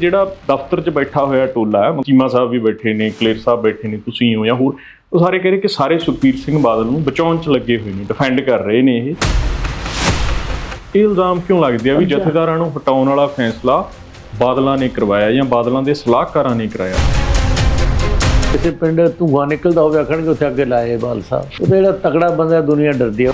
ਜਿਹੜਾ ਦਫ਼ਤਰ 'ਚ ਬੈਠਾ ਹੋਇਆ ਟੋਲਾ ਹੈ ਚੀਮਾ ਸਾਹਿਬ ਵੀ ਬੈਠੇ ਨੇ ਕਲੇਰ ਸਾਹਿਬ ਬੈਠੇ ਨੇ ਤੁਸੀਂ ਹੋ ਜਾਂ ਹੋਰ ਉਹ ਸਾਰੇ ਕਹਿ ਰਹੇ ਕਿ ਸਾਰੇ ਸੁਖਬੀਰ ਸਿੰਘ ਬਾਦਲ ਨੂੰ ਬਚਾਉਣ 'ਚ ਲੱਗੇ ਹੋਏ ਨੇ ਡਿਫੈਂਡ ਕਰ ਰਹੇ ਨੇ ਇਹ। ਇਹ ਇਲਜ਼ਾਮ ਕਿਉਂ ਲੱਗਦੇ ਆ ਵੀ ਜਥੇਦਾਰਾਂ ਨੂੰ ਹਟਾਉਣ ਵਾਲਾ ਫੈਸਲਾ ਬਾਦਲਾਂ ਨੇ ਕਰਵਾਇਆ ਜਾਂ ਬਾਦਲਾਂ ਦੇ ਸਲਾਹਕਾਰਾਂ ਨੇ ਕਰਾਇਆ? ਕਿਸੇ ਪਿੰਡ ਧੂਆਂ ਨਿਕਲਦਾ ਹੋਵੇ ਆਖਣਗੇ ਉੱਥੇ ਅੱਗੇ ਲਾਏ ਬਾਲ ਸਾਹਿਬ। ਉਹ ਜਿਹੜਾ ਤਕੜਾ ਬੰਦਾ ਦੁਨੀਆ ਡਰਦੀ ਆ।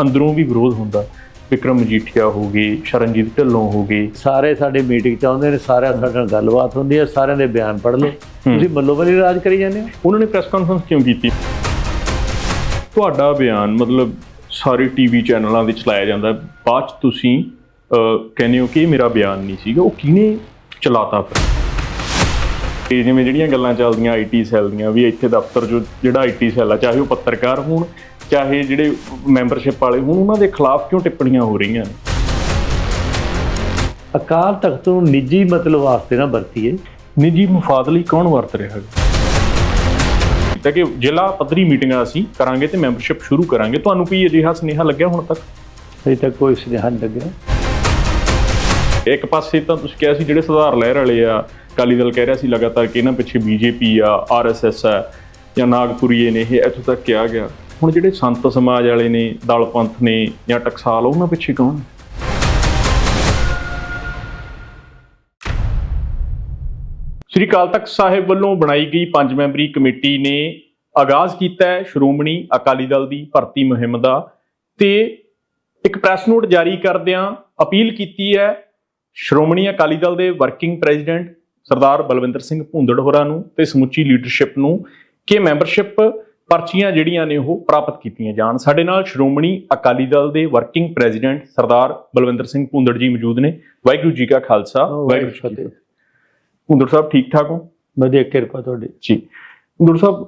ਅੰਦਰੋਂ ਵੀ ਵਿਰੋਧ ਹੁੰਦਾ। ਵਿਕਰਮ ਮਜੀਠੀਆ ਹੋ ਗਏ ਸ਼ਰਨਜੀਤ ਢਿੱਲੋਂ ਹੋ ਗਏ ਸਾਰੇ ਸਾਡੇ ਮੀਟਿੰਗ ਚ ਆਉਂਦੇ ਨੇ ਸਾਰਿਆਂ ਸਾਡੇ ਨਾਲ ਗੱਲਬਾਤ ਹੁੰਦੀ ਹੈ ਸਾਰਿਆਂ ਦੇ ਬਿਆਨ ਪੜ੍ਹ ਲਓ। ਤੁਸੀਂ ਮੱਲੋ ਮੱਲੀ ਰਾਜ ਕਰੀ ਜਾਂਦੇ ਹੋ? ਉਹਨਾਂ ਨੇ ਪ੍ਰੈਸ ਕਾਨਫਰੰਸ ਕਿਉਂ ਕੀਤੀ? ਤੁਹਾਡਾ ਬਿਆਨ ਮਤਲਬ ਸਾਰੇ ਟੀਵੀ ਚੈਨਲਾਂ ਦੇ ਚਲਾਇਆ ਜਾਂਦਾ। ਬਾਅਦ ਤੁਸੀਂ ਕਹਿੰਦੇ ਹੋ ਕਿ ਮੇਰਾ ਬਿਆਨ ਨਹੀਂ ਸੀਗਾ ਉਹ ਕਿਹਨੇ ਚਲਾਤਾ ਫਿਰ? ਇਹ ਜਿਵੇਂ ਜਿਹੜੀਆਂ ਗੱਲਾਂ ਚੱਲਦੀਆਂ ਆਈਟੀ ਸੈੱਲ ਦੀਆਂ ਵੀ ਇੱਥੇ ਦਫ਼ਤਰ ਜੋ ਜਿਹੜਾ ਆਈਟੀ ਸੈੱਲ ਆ ਚਾਹੇ ਉਹ ਪੱਤਰਕਾਰ ਹੋਣ ਚਾਹੇ ਜਿਹੜੇ ਮੈਂਬਰਸ਼ਿਪ ਵਾਲੇ ਹੋਣ ਉਹਨਾਂ ਦੇ ਖਿਲਾਫ ਕਿਉਂ ਟਿੱਪਣੀਆਂ ਹੋ ਰਹੀਆਂ ਨੇ? ਅਕਾਲ ਤਖਤ ਨੂੰ ਨਿੱਜੀ ਮਤਲਬ ਵਾਸਤੇ ਨਾ ਵਰਤੀਏ। ਨਿੱਜੀ ਮਫਾਦ ਲਈ ਕੌਣ ਵਰਤ ਰਿਹਾ ਹੈ? ਤਾਂ ਕਿ ਜ਼ਿਲ੍ਹਾ ਪੱਧਰੀ ਮੀਟਿੰਗਾਂ ਅਸੀਂ ਕਰਾਂਗੇ ਤੇ ਮੈਂਬਰਸ਼ਿਪ ਸ਼ੁਰੂ ਕਰਾਂਗੇ। ਤੁਹਾਨੂੰ ਕੋਈ ਅਜਿਹਾ ਸੁਨੇਹਾ ਲੱਗਿਆ ਹੁਣ ਤੱਕ? ਅਜੇ ਤੱਕ ਕੋਈ ਸੁਨੇਹਾ ਨਹੀਂ ਲੱਗਿਆ। ਇੱਕ ਪਾਸੇ ਤਾਂ ਤੁਸੀਂ ਕਿਹਾ ਸੀ ਜਿਹੜੇ ਸੁਧਾਰ ਲਹਿਰ ਵਾਲੇ ਆ ਅਕਾਲੀ ਦਲ ਕਹਿ ਰਿਹਾ ਸੀ ਲਗਾਤਾਰ ਕਿ ਇਹਨਾਂ ਪਿੱਛੇ ਬੀਜੇਪੀ ਆ, ਆਰਐਸਐਸ ਆ ਜਾਂ ਨਾਗਪੁਰੀਏ ਨੇ, ਇਹ ਇੱਥੋਂ ਤੱਕ ਕਿਹਾ ਗਿਆ। ਹੁਣ ਜਿਹੜੇ ਸੰਤ ਸਮਾਜ ਵਾਲੇ ਨੇ, ਦਲ ਪੰਥ ਨੇ ਜਾਂ ਟਕਸਾਲ ਉਹਨਾਂ ਪਿੱਛੇ ਕੌਣ ਸ੍ਰੀ ਅਕਾਲ ਤਖਤ ਸਾਹਿਬ ਵੱਲੋਂ ਬਣਾਈ ਗਈ ਪੰਜ ਮੈਂਬਰੀ ਕਮੇਟੀ ਨੇ ਆਗਾਜ਼ ਕੀਤਾ ਹੈ ਸ਼੍ਰੋਮਣੀ ਅਕਾਲੀ ਦਲ ਦੀ ਭਰਤੀ ਮੁਹਿੰਮ ਦਾ ਤੇ ਇੱਕ ਪ੍ਰੈਸ ਨੋਟ ਜਾਰੀ ਕਰਦਿਆਂ ਅਪੀਲ ਕੀਤੀ ਹੈ ਸ਼੍ਰੋਮਣੀ ਅਕਾਲੀ ਦਲ ਦੇ ਵਰਕਿੰਗ ਪ੍ਰੈਜ਼ੀਡੈਂਟ ਸਰਦਾਰ ਬਲਵਿੰਦਰ ਸਿੰਘ ਭੁੰਦੜ ਹੋਰਾਂ ਨੂੰ ਤੇ ਸਮੁੱਚੀ ਲੀਡਰਸ਼ਿਪ ਨੂੰ ਕਿ ਮੈਂਬਰਸ਼ਿਪ ਪਰਚੀਆਂ ਜਿਹੜੀਆਂ ਨੇ ਉਹ ਪ੍ਰਾਪਤ ਕੀਤੀਆਂ ਜਾਣ। ਸਾਡੇ ਨਾਲ ਸ਼੍ਰੋਮਣੀ ਅਕਾਲੀ ਦਲ ਦੇ ਵਰਕਿੰਗ ਪ੍ਰੈਜ਼ੀਡੈਂਟ ਸਰਦਾਰ ਬਲਵਿੰਦਰ ਸਿੰਘ ਭੁੰਦੜ ਜੀ ਮੌਜੂਦ ਨੇ। ਵਾਹਿਗੁਰੂ ਜੀ ਕਾ ਖਾਲਸਾ ਵਾਹਿਗੁਰੂ ਜੀ ਕੀ ਫਤਿਹ। ਭੁੰਦੜ ਸਾਹਿਬ ਠੀਕ ਠਾਕ ਹੋ? ਵਧੀਆ ਕਿਰਪਾ ਤੁਹਾਡੀ। ਜੀ। ਗੁਰੂ ਸਾਹਿਬ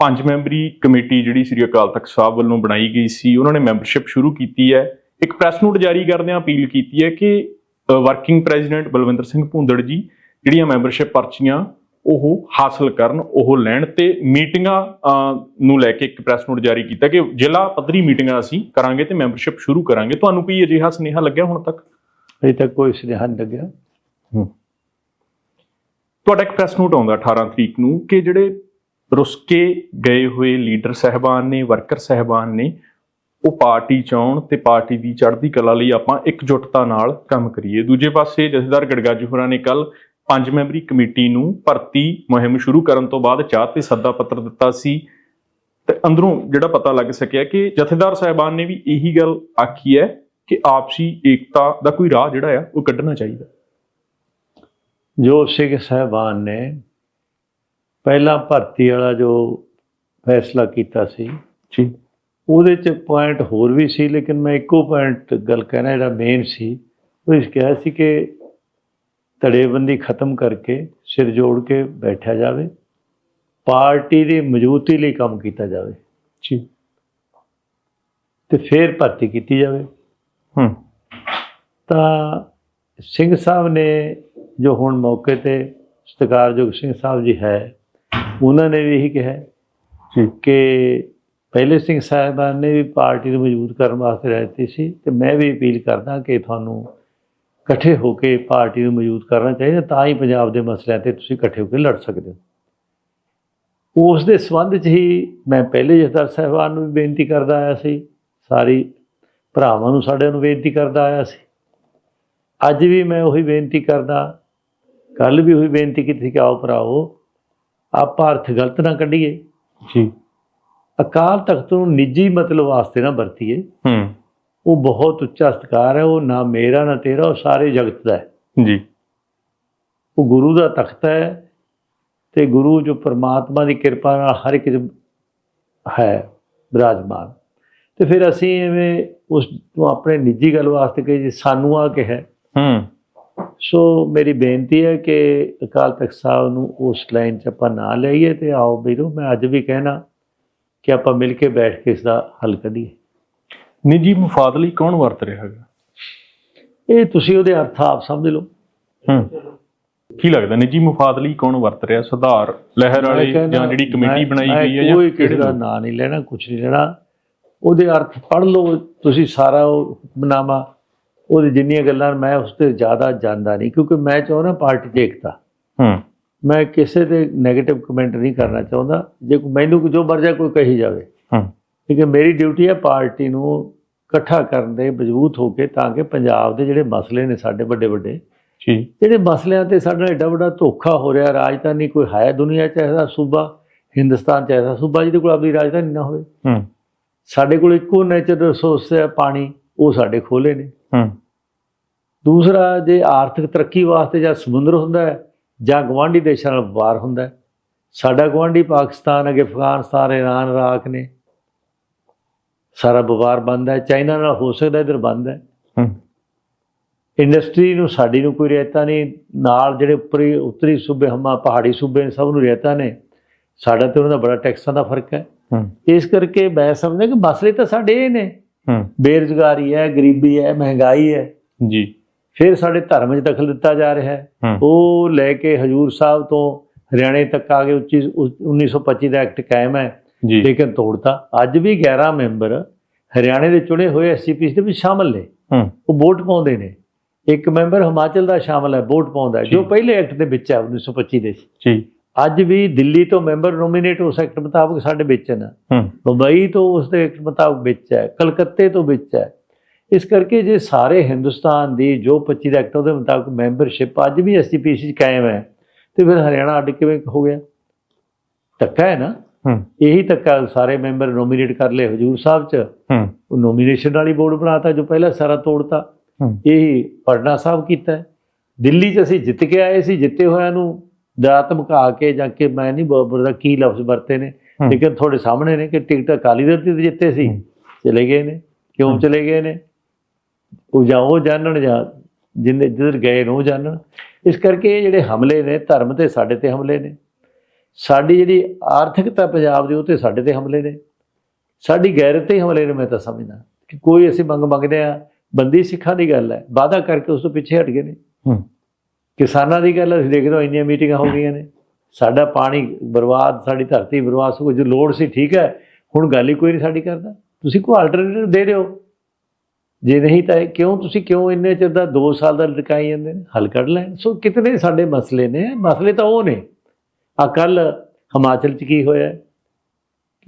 ਪੰਜ ਮੈਂਬਰੀ ਕਮੇਟੀ ਜਿਹੜੀ ਸ੍ਰੀ ਅਕਾਲ ਤਖਤ ਸਾਹਿਬ ਵੱਲੋਂ ਬਣਾਈ ਗਈ ਸੀ ਉਹਨਾਂ ਨੇ ਮੈਂਬਰਸ਼ਿਪ ਸ਼ੁਰੂ ਕੀਤੀ ਹੈ। ਇੱਕ ਪ੍ਰੈਸ ਨੋਟ ਜਾਰੀ ਕਰਦਿਆਂ ਅਪੀਲ ਕੀਤੀ ਹੈ ਕਿ ਵਰਕਿੰਗ ਪ੍ਰੈਜ਼ੀਡੈਂਟ ਬਲਵਿੰਦਰ ਸਿੰਘ ਭੁੰਦੜ ਜੀ ਜਿਹੜੀਆਂ ਮੈਂਬਰਸ਼ਿਪ ਪਰਚੀਆਂ ਉਹ ਹਾਸਲ ਕਰਨ ਉਹ ਲੈਣ ਤੇ ਮੀਟਿੰਗਾਂ ਨੂੰ ਲੈ ਕੇ ਇੱਕ ਪ੍ਰੈਸ ਨੋਟ ਜਾਰੀ ਕੀਤਾ ਕਿ ਜ਼ਿਲ੍ਹਾ ਪੱਧਰੀ ਮੀਟਿੰਗਾਂ ਅਸੀਂ ਕਰਾਂਗੇ ਤੇ ਮੈਂਬਰਸ਼ਿਪ ਸ਼ੁਰੂ ਕਰਾਂਗੇ। ਤੁਹਾਨੂੰ ਕੋਈ ਅਜਿਹਾ ਸੁਨੇਹਾ ਲੱਗਿਆ ਹੁਣ ਤੱਕ? ਅਜੇ ਤੱਕ ਕੋਈ ਸੁਨੇਹਾ ਨਹੀਂ ਲੱਗਿਆ। ਤੁਹਾਡਾ ਇੱਕ ਪ੍ਰੈਸ ਨੋਟ ਆਉਂਦਾ 18 ਤਰੀਕ ਨੂੰ ਕਿ ਜਿਹੜੇ ਰੁੱਸ ਕੇ ਗਏ ਹੋਏ ਲੀਡਰ ਸਹਿਬਾਨ ਨੇ ਵਰਕਰ ਸਹਿਬਾਨ ਨੇ ਉਹ ਪਾਰਟੀ ਚ ਆਉਣ ਤੇ ਪਾਰਟੀ ਦੀ ਚੜ੍ਹਦੀ ਕਲਾ ਲਈ ਆਪਾਂ ਇਕਜੁੱਟਤਾ ਨਾਲ ਕੰਮ ਕਰੀਏ। ਦੂਜੇ ਪਾਸੇ ਜਥੇਦਾਰ ਗੜਗਾਜੂ ਹੋਰਾਂ ਨੇ ਕੱਲ ਪੰਜ ਮੈਂਬਰੀ ਕਮੇਟੀ ਨੂੰ ਭਰਤੀ ਮੁਹਿੰਮ ਸ਼ੁਰੂ ਕਰਨ ਤੋਂ ਬਾਅਦ ਚਾਹ ਤੇ ਸੱਦਾ ਪੱਤਰ ਦਿੱਤਾ ਸੀ। ਤੇ ਅੰਦਰੋਂ ਜਿਹੜਾ ਪਤਾ ਲੱਗ ਸਕਿਆ ਕਿ ਜਥੇਦਾਰ ਸਹਿਬਾਨ ਨੇ ਵੀ ਇਹੀ ਗੱਲ ਆਖੀ ਹੈ ਕਿ ਆਪਸੀ ਏਕਤਾ ਦਾ ਕੋਈ ਰਾਹ ਜਿਹੜਾ ਆ ਉਹ ਕੱਢਣਾ ਚਾਹੀਦਾ। ਜੋ ਸਿੰਘ ਸਾਹਿਬਾਨ ਨੇ ਪਹਿਲਾਂ ਭਰਤੀ ਵਾਲਾ ਜੋ ਫੈਸਲਾ ਕੀਤਾ ਸੀ ਜੀ। ਉਹਦੇ ਚ ਪੁਆਇੰਟ ਹੋਰ ਵੀ ਸੀ ਲੇਕਿਨ ਮੈਂ ਇੱਕੋ ਪੁਆਇੰਟ ਗੱਲ ਕਹਿਣਾ ਜਿਹੜਾ ਮੇਨ ਸੀ ਉਹ ਇਸ ਕਿਹਾ ਸੀ ਕਿ ਧੜੇਬੰਦੀ ਖਤਮ ਕਰਕੇ ਸਿਰ ਜੋੜ ਕੇ ਬੈਠਿਆ ਜਾਵੇ। ਪਾਰਟੀ ਦੀ ਮਜ਼ਬੂਤੀ ਲਈ ਕੰਮ ਕੀਤਾ ਜਾਵੇ। ਜੀ। ਤੇ ਫਿਰ ਭਰਤੀ ਕੀਤੀ ਜਾਵੇ। ਹੂੰ। ਤਾਂ ਸਿੰਘ ਸਾਹਿਬ ਨੇ ਜੋ ਹੁਣ ਮੌਕੇ ਤੇ ਸਤਿਕਾਰਯੋਗ ਸਿੰਘ ਸਾਹਿਬ ਜੀ ਹੈ ਉਹਨਾਂ ਨੇ ਵੀ ਇਹੀ ਕਿਹਾ ਜੀ। ਕਿ ਪਹਿਲੇ ਸਿੰਘ ਸਾਹਿਬਾਨ ਨੇ ਵੀ ਪਾਰਟੀ ਨੂੰ ਮਜ਼ਬੂਤ ਕਰਨ ਵਾਸਤੇ ਰਹਿਤੀ ਸੀ ਤੇ ਮੈਂ ਵੀ ਅਪੀਲ ਕਰਦਾ ਕਿ ਤੁਹਾਨੂੰ ਇਕੱਠੇ ਹੋ ਕੇ ਪਾਰਟੀ ਨੂੰ ਮਜ਼ਬੂਤ ਕਰਨਾ ਚਾਹੀਦਾ ਤਾਂ ਹੀ ਪੰਜਾਬ ਦੇ ਮਸਲਿਆਂ ਤੇ ਤੁਸੀਂ ਇਕੱਠੇ ਹੋ ਕੇ ਲੜ ਸਕਦੇ ਹੋ। ਉਸ ਦੇ ਸੰਬੰਧ 'ਚ ਹੀ ਮੈਂ ਪਹਿਲੇ ਜਥੇਦਾਰ ਸਾਹਿਬਾਨ ਨੂੰ ਵੀ ਬੇਨਤੀ ਕਰਦਾ ਆਇਆ ਸੀ ਸਾਰੀ ਭਰਾਵਾਂ ਨੂੰ ਸਾਡੇ ਨੂੰ ਬੇਨਤੀ ਕਰਦਾ ਆਇਆ ਸੀ। ਅੱਜ ਵੀ ਮੈਂ ਉਹੀ ਬੇਨਤੀ ਕਰਦਾ ਕੱਲ ਵੀ ਉਹੀ ਬੇਨਤੀ ਕੀਤੀ ਕਿ ਆਓ ਭਰਾਓ ਆਪਾਂ ਅਰਥ ਗਲਤ ਨਾ ਕੱਢੀਏ। ਜੀ। ਅਕਾਲ ਤਖਤ ਨੂੰ ਨਿੱਜੀ ਮਤਲਬ ਵਾਸਤੇ ਨਾ ਵਰਤੀਏ। ਹੂੰ। ਉਹ ਬਹੁਤ ਉੱਚਾ ਸਤਿਕਾਰ ਹੈ ਉਹ ਨਾ ਮੇਰਾ ਨਾ ਤੇਰਾ ਉਹ ਸਾਰੇ ਜਗਤ ਦਾ ਹੈ। ਜੀ। ਉਹ ਗੁਰੂ ਦਾ ਤਖਤ ਹੈ ਤੇ ਗੁਰੂ ਜੋ ਪ੍ਰਮਾਤਮਾ ਦੀ ਕਿਰਪਾ ਨਾਲ ਹਰ ਇੱਕ ਹੈ ਬਿਰਾਜਮਾਨ। ਤੇ ਫਿਰ ਅਸੀਂ ਐਵੇਂ ਉਸ ਨੂੰ ਆਪਣੇ ਨਿੱਜੀ ਗੱਲ ਵਾਸਤੇ ਕਹੀ ਜੀ ਸਾਨੂੰ ਆ ਕੇ ਹੈ। ਹੂੰ। ਸੋ ਮੇਰੀ ਬੇਨਤੀ ਹੈ ਕਿ ਅਕਾਲ ਤਖਤ ਸਾਹਿਬ ਨੂੰ ਉਸ ਲਾਈਨ 'ਚ ਆਪਾਂ ਨਾ ਲਈਏ ਤੇ ਆਓ ਵੀਰੋ ਮੈਂ ਅੱਜ ਵੀ ਕਹਿਣਾ ਕਿ ਆਪਾਂ ਮਿਲ ਕੇ ਬੈਠ ਕੇ ਇਸ ਦਾ ਹੱਲ ਕੱਢੀਏ। ਨਿੱਜੀ ਮਫਾਦ ਲਈ ਕੌਣ ਵਰਤ ਰਿਹਾ ਹੈਗਾ? ਇਹ ਤੁਸੀਂ ਉਹਦੇ ਅਰਥ ਆਪ ਸਮਝ ਲਓ। ਹੂੰ। ਕੀ ਲੱਗਦਾ ਨਿੱਜੀ ਮਫਾਦ ਲਈ ਕੌਣ ਵਰਤ ਰਿਹਾ? ਸੁਧਾਰ ਲਹਿਰ ਵਾਲੇ ਜਾਂ ਜਿਹੜੀ ਕਮੇਟੀ ਬਣਾਈ ਗਈ ਹੈ ਕੋਈ ਜਾਂ ਕਿਸੇ ਦਾ ਲੋਕ? ਨਾਂ ਨਹੀਂ ਲੈਣਾ ਕੁਝ ਨਹੀਂ ਲੈਣਾ। ਉਹਦੇ ਅਰਥ ਪੜ੍ਹ ਲਓ ਤੁਸੀਂ ਸਾਰਾ ਉਹ ਹੁਕਮਨਾਮਾ। ਉਹਦੀ ਜਿੰਨੀਆਂ ਗੱਲਾਂ ਮੈਂ ਉਸ ਤੇ ਜ਼ਿਆਦਾ ਜਾਣਦਾ ਨਹੀਂ ਕਿਉਂਕਿ ਮੈਂ ਚਾਹੁੰਦਾ ਪਾਰਟੀ 'ਚ ਏਕਤਾ। ਹੂੰ। ਮੈਂ ਕਿਸੇ ਤੇ 네ਗੇਟਿਵ ਕਮੈਂਟ ਨਹੀਂ ਕਰਨਾ ਚਾਹੁੰਦਾ। ਜੇ ਕੋਈ- ਮੈਨੂੰ ਕੋਈ ਜੋ ਮਰਜ਼ਾ ਕੋਈ ਕਹੀ ਜਾਵੇ। ਹੂੰ। ਕਿਉਂਕਿ ਮੇਰੀ ਡਿਊਟੀ ਹੈ ਪਾਰਟੀ ਨੂੰ ਇਕੱਠਾ ਕਰਨ ਦੇ ਮਜ਼ਬੂਤ ਹੋ ਕੇ ਤਾਂ ਕਿ ਪੰਜਾਬ ਦੇ ਜਿਹੜੇ ਮਸਲੇ ਨੇ ਸਾਡੇ ਵੱਡੇ ਵੱਡੇ ਜੀ। ਜਿਹੜੇ ਮਸਲਿਆਂ ਤੇ ਸਾਡਾ ਏਡਾ ਵੱਡਾ ਧੋਖਾ ਹੋ ਰਿਹਾ ਰਾਜਧਾਨੀ ਕੋਈ ਹੈ ਦੁਨੀਆ 'ਚ ਐਸਾ ਸੂਬਾ ਹਿੰਦੁਸਤਾਨ 'ਚ ਐਸਾ ਸੂਬਾ ਜਿਹਦੇ ਕੋਲ ਆਪਣੀ ਰਾਜਧਾਨੀ ਨਾ ਹੋਵੇ। ਹੂੰ। ਸਾਡੇ ਕੋਲ ਇੱਕੋ ਨੇਚਰ ਰਿਸੋਰਸ ਹੈ ਪਾਣੀ ਉਹ ਸਾਡੇ ਖੋਲੇ ਨੇ। ਹੂੰ। ਦੂਸਰਾ ਜੇ ਆਰਥਿਕ ਤਰੱਕੀ ਵਾਸਤੇ ਜਾਂ ਸਮੁੰਦਰ ਹੁੰਦਾ ਹੈ ਜਾਂ ਗਵਾਂਢੀ ਦੇਸ਼ਾਂ ਨਾਲ ਵਪਾਰ ਹੁੰਦਾ ਹੈ ਸਾਡਾ ਗਵਾਂਢੀ ਪਾਕਿਸਤਾਨ ਅਗੇ ਅਫਗਾਨਿਸਤਾਨ ਇਰਾਨ ਇਰਾਕ ਨੇ ਸਾਰਾ ਵਪਾਰ ਬੰਦ ਹੈ ਚਾਈਨਾ ਨਾਲ ਹੋ ਸਕਦਾ ਇਧਰ ਬੰਦ ਹੈ। ਇੰਡਸਟਰੀ ਨੂੰ ਸਾਡੀ ਨੂੰ ਕੋਈ ਰਿਆਇਤਾਂ ਨਹੀਂ ਨਾਲ ਜਿਹੜੇ ਉੱਪਰੀ ਉੱਤਰੀ ਸੂਬੇ ਹਮਾ ਪਹਾੜੀ ਸੂਬੇ ਨੇ ਸਭ ਨੂੰ ਰਿਆਇਤਾਂ ਨੇ ਸਾਡਾ ਤੇ ਉਹਨਾਂ ਦਾ ਬੜਾ ਟੈਕਸਾਂ ਦਾ ਫ਼ਰਕ ਹੈ। ਇਸ ਕਰਕੇ ਮੈਂ ਸਮਝਦਾ ਕਿ ਮਸਲੇ ਤਾਂ ਸਾਡੇ ਇਹ ਨੇ। ਬੇਰੁਜ਼ਗਾਰੀ ਹੈ ਗਰੀਬੀ ਹੈ ਮਹਿੰਗਾਈ ਹੈ। ਜੀ। ਫਿਰ ਸਾਡੇ ਧਰਮ 'ਚ ਦਖਲ ਦਿੱਤਾ ਜਾ ਰਿਹਾ ਹੈ। ਉਹ ਲੈ ਕੇ ਹਜੂਰ ਸਾਹਿਬ ਤੋਂ ਹਰਿਆਣੇ ਤੱਕ ਆ ਕੇ ਉੱਚੀ 1925 ਦਾ ਐਕਟ ਕਾਇਮ ਹੈ। ਲੇਕਿਨ ਤੋੜਤਾ। ਅੱਜ ਵੀ 11 ਮੈਂਬਰ ਹਰਿਆਣੇ ਦੇ ਚੁਣੇ ਹੋਏ ਐਸਜੀਪੀਸੀ ਦੇ ਵਿੱਚ ਸ਼ਾਮਲ ਨੇ। ਉਹ ਵੋਟ ਪਾਉਂਦੇ ਨੇ। ਇੱਕ ਮੈਂਬਰ ਹਿਮਾਚਲ ਦਾ ਸ਼ਾਮਲ ਹੈ ਵੋਟ ਪਾਉਂਦਾ ਹੈ, ਜੋ। ਪਹਿਲੇ ਐਕਟ ਦੇ ਵਿੱਚ ਹੈ 1925 ਦੇ। ਜੀ। ਅੱਜ ਵੀ ਦਿੱਲੀ ਤੋਂ ਮੈਂਬਰ ਨੋਮੀਨੇਟ ਉਸ ਐਕਟ ਮੁਤਾਬਕ ਸਾਡੇ ਵਿੱਚ ਨੇ। ਮੁੰਬਈ ਤੋਂ ਉਸ ਦੇ ਐਕਟ ਮੁਤਾਬਕ ਵਿੱਚ ਹੈ ਕਲਕੱਤੇ ਤੋਂ ਵਿੱਚ ਹੈ। ਇਸ ਕਰਕੇ ਜੇ ਸਾਰੇ ਹਿੰਦੁਸਤਾਨ ਦੀ ਜੋ 25 ਦਾ ਐਕਟ ਉਹਦੇ ਮੁਤਾਬਕ ਮੈਂਬਰਸ਼ਿਪ ਅੱਜ ਵੀ ਐਸਜੀਪੀਸੀ 'ਚ ਕਾਇਮ ਹੈ ਤੇ ਫਿਰ ਹਰਿਆਣਾ ਅੱਡ ਕਿਵੇਂ ਹੋ ਗਿਆ? ਧੱਕਾ ਹੈ ਨਾ। ਇਹੀ ਧੱਕਾ ਸਾਰੇ ਮੈਂਬਰ ਨੋਮੀਨੇਟ ਕਰ ਲਏ ਹਜੂਰ ਸਾਹਿਬ 'ਚ। ਉਹ ਨੋਮੀਨੇਸ਼ਨ ਵਾਲੀ ਬੋਰਡ ਬਣਾਤਾ ਜੋ ਪਹਿਲਾਂ ਸਾਰਾ ਤੋੜਤਾ। ਇਹੀ ਪੜਨਾ ਸਾਹਿਬ ਕੀਤਾ। ਦਿੱਲੀ 'ਚ ਅਸੀਂ ਜਿੱਤ ਕੇ ਆਏ ਸੀ ਜਿੱਤੇ ਹੋਇਆਂ ਨੂੰ ਦਾਤ ਮੁਕਾ ਕੇ ਜਾਂ ਕਿ ਮੈਂ ਨਹੀਂ ਬਾਬਰ ਦਾ ਕੀ ਲਫ਼ਜ਼ ਵਰਤੇ ਨੇ। ਲੇਕਿਨ ਤੁਹਾਡੇ ਸਾਹਮਣੇ ਨੇ ਕਿ ਟਿਕਟ ਅਕਾਲੀ ਦਲ ਤੇ ਜਿੱਤੇ ਸੀ। ਚਲੇ ਗਏ ਨੇ। ਕਿਉਂ। ਚਲੇ ਗਏ ਨੇ? ਉਹ ਜਾਂ ਉਹ ਜਾਣਨ ਜਾਂ ਜਿੰਨੇ ਜਿੱਧਰ ਗਏ ਨੇ ਉਹ ਜਾਣਨ। ਇਸ ਕਰਕੇ ਇਹ ਜਿਹੜੇ ਹਮਲੇ ਨੇ ਧਰਮ ਤੇ ਸਾਡੇ ਤੇ ਹਮਲੇ ਨੇ। ਸਾਡੀ ਜਿਹੜੀ ਆਰਥਿਕਤਾ ਪੰਜਾਬ ਦੀ ਉਹ ਤੇ ਸਾਡੇ ਤੇ ਹਮਲੇ ਨੇ। ਸਾਡੀ ਗੈਰਤ ਤੇ ਹਮਲੇ ਨੇ ਮੈਂ ਤਾਂ ਸਮਝਦਾ। ਕਿ ਕੋਈ ਅਸੀਂ ਮੰਗ ਮੰਗਦੇ ਆ ਬੰਦੀ ਸਿੱਖਾਂ ਦੀ ਗੱਲ ਹੈ। ਵਾਅਦਾ ਕਰਕੇ ਉਸ ਤੋਂ ਪਿੱਛੇ ਹਟ ਗਏ ਨੇ। ਕਿਸਾਨਾਂ ਦੀ ਗੱਲ ਅਸੀਂ ਦੇਖਦੇ ਹਾਂ ਇੰਨੀਆਂ ਮੀਟਿੰਗਾਂ ਹੋ ਗਈਆਂ ਨੇ। ਸਾਡਾ ਪਾਣੀ ਬਰਬਾਦ ਸਾਡੀ ਧਰਤੀ ਬਰਬਾਦ ਸੋ ਜੋ ਲੋੜ ਸੀ ਠੀਕ ਹੈ। ਹੁਣ ਗੱਲ ਹੀ ਕੋਈ ਨਹੀਂ ਸਾਡੀ ਕਰਦਾ। ਤੁਸੀਂ ਕੋਈ ਆਲਟਰਨੇਟਿਵ ਦੇ ਦਿਓ ਜੇ ਨਹੀਂ ਤਾਂ ਕਿਉਂ ਤੁਸੀਂ ਕਿਉਂ ਇੰਨੇ ਚਿਰ ਦਾ 2 ਸਾਲ ਦਾ ਲਟਕਾਈ ਜਾਂਦੇ ਨੇ? ਹੱਲ ਕੱਢ ਲੈਣ। ਸੋ ਕਿਤਨੇ ਸਾਡੇ ਮਸਲੇ ਨੇ। ਮਸਲੇ ਤਾਂ ਉਹ ਨੇ। ਆ ਕੱਲ ਹਿਮਾਚਲ ਚ ਕੀ ਹੋਇਆ?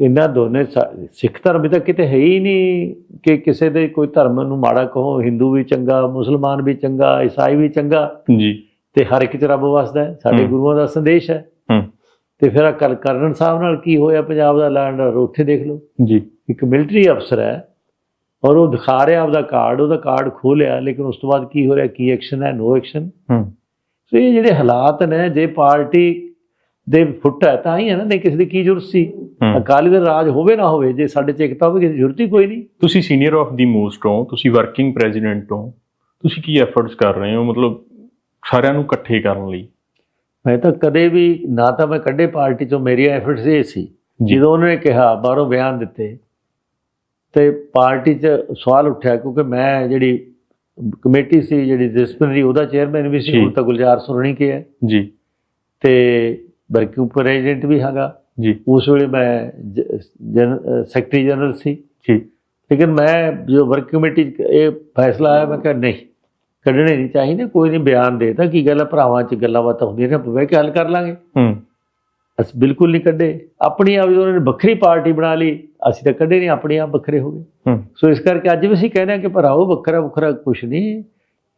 ਇਹਨਾਂ ਦੋਨੇ ਸਿੱਖ ਧਰਮ ਵੀ ਤਾਂ ਕਿਤੇ ਹੈ ਹੀ ਨਹੀਂ ਕਿ ਕਿਸੇ ਦੇ ਕੋਈ ਧਰਮ ਨੂੰ ਮਾੜਾ ਕਹੋ ਹਿੰਦੂ ਵੀ ਚੰਗਾ ਮੁਸਲਮਾਨ ਵੀ ਚੰਗਾ ਈਸਾਈ ਵੀ ਚੰਗਾ। ਜੀ। ਤੇ ਹਰ ਇੱਕ ਚ ਰੱਬ ਵਸਦਾ ਹੈ। ਸਾਡੇ। ਗੁਰੂਆਂ ਦਾ ਸੰਦੇਸ਼ ਹੈ। ਤੇ ਫਿਰ ਆ ਕੱਲ ਕਰਨ ਸਾਹਿਬ ਨਾਲ ਕੀ ਹੋਇਆ ਪੰਜਾਬ ਦਾ ਲੈਂਡ ਉੱਥੇ ਦੇਖ ਲਓ। ਜੀ। ਇੱਕ ਮਿਲਟਰੀ ਅਫਸਰ ਹੈ ਔਰ ਉਹ ਦਿਖਾ ਰਿਹਾ ਆਪਦਾ ਕਾਰਡ ਉਹਦਾ ਕਾਰਡ ਖੋਲਿਆ ਲੇਕਿਨ ਉਸ ਤੋਂ ਬਾਅਦ ਕੀ ਹੋ ਰਿਹਾ? ਕੀ ਐਕਸ਼ਨ ਹੈ? No action. ਹੂੰ। ਸੋ ਇਹ ਜਿਹੜੇ ਹਾਲਾਤ ਨੇ ਜੇ ਪਾਰਟੀ ਦੇ ਫੁੱਟ ਹੈ ਤਾਂ ਹੀ ਹੈ ਨਾ ਨਹੀਂ ਕਿਸੇ ਦੀ ਕੀ ਜ਼ਰੂਰਤ ਸੀ। ਅਕਾਲੀ ਦਲ ਰਾਜ ਹੋਵੇ ਨਾ ਹੋਵੇ ਜੇ ਸਾਡੇ ਚ ਇਕਤਾ ਹੋਵੇ ਕਿਸੇ ਦੀ ਜ਼ਰੂਰਤ ਹੀ ਕੋਈ ਨਹੀਂ। ਤੁਸੀਂ ਸੀਨੀਅਰ ਆਫ ਦੀ ਮੋਸਟ ਹੋ ਤੁਸੀਂ ਵਰਕਿੰਗ ਪ੍ਰੈਜ਼ੀਡੈਂਟ ਹੋ ਤੁਸੀਂ ਕੀ ਐਫਰਟਸ ਕਰ ਰਹੇ ਹੋ ਮਤਲਬ ਸਾਰਿਆਂ ਨੂੰ ਇਕੱਠੇ ਕਰਨ ਲਈ? ਮੈਂ ਤਾਂ ਕਦੇ ਵੀ ਨਾ ਤਾਂ ਮੈਂ ਕੱਢੇ ਪਾਰਟੀ ਚੋਂ ਮੇਰੀ ਐਫਰਟਸ ਇਹ ਸੀ। ਜਦੋਂ ਉਹਨਾਂ ਨੇ ਕਿਹਾ ਬਾਹਰੋਂ ਬਿਆਨ ਦਿੱਤੇ ਤੇ ਪਾਰਟੀ 'ਚ ਸਵਾਲ ਉੱਠਿਆ ਕਿਉਂਕਿ ਮੈਂ ਜਿਹੜੀ ਕਮੇਟੀ ਸੀ ਜਿਹੜੀ ਡਿਸਪਲਿਨਰੀ ਉਹਦਾ ਚੇਅਰਮੈਨ ਵੀ ਸੀ। ਹੁਣ ਤਾਂ ਗੁਲਜ਼ਾਰ ਸੁਰਣੀ ਕੇ ਹੈ। ਜੀ। ਤੇ ਵਰਕਿੰਗ ਪ੍ਰੈਜ਼ੀਡੈਂਟ ਵੀ ਹੈਗਾ। ਜੀ। ਉਸ ਵੇਲੇ ਮੈਂ ਜਨ ਸੈਕਟਰੀ ਜਨਰਲ ਸੀ। ਜੀ। ਲੇਕਿਨ ਮੈਂ ਜੋ ਵਰਕ ਕਮੇਟੀ ਇਹ ਫੈਸਲਾ ਆਇਆ ਮੈਂ ਕਿਹਾ ਨਹੀਂ ਕੱਢਣੇ ਨਹੀਂ ਚਾਹੀਦੇ ਕੋਈ ਨਹੀਂ ਬਿਆਨ ਦੇ ਤਾਂ। ਕੀ ਗੱਲ ਹੈ ਭਰਾਵਾਂ 'ਚ ਗੱਲਾਂ ਬਾਤਾਂ ਹੁੰਦੀਆਂ ਨੇ ਬਹਿ ਕੇ ਹੱਲ ਕਰ ਲਾਂਗੇ। ਹੂੰ। ਅਸੀਂ ਬਿਲਕੁਲ ਨਹੀਂ ਕੱਢੇ। ਆਪਣੀ ਆਪ ਉਹਨਾਂ ਨੇ ਵੱਖਰੀ ਪਾਰਟੀ ਬਣਾ ਲਈ ਅਸੀਂ ਤਾਂ ਕੱਢੇ ਨਹੀਂ ਆਪਣੀ ਆਪ ਵੱਖਰੇ ਹੋ ਗਏ। ਹੂੰ। ਸੋ ਇਸ ਕਰਕੇ ਅੱਜ ਵੀ ਅਸੀਂ ਕਹਿੰਦੇ ਹਾਂ ਕਿ ਭਰਾਓ ਵੱਖਰਾ ਵੱਖਰਾ ਕੁਝ ਨਹੀਂ।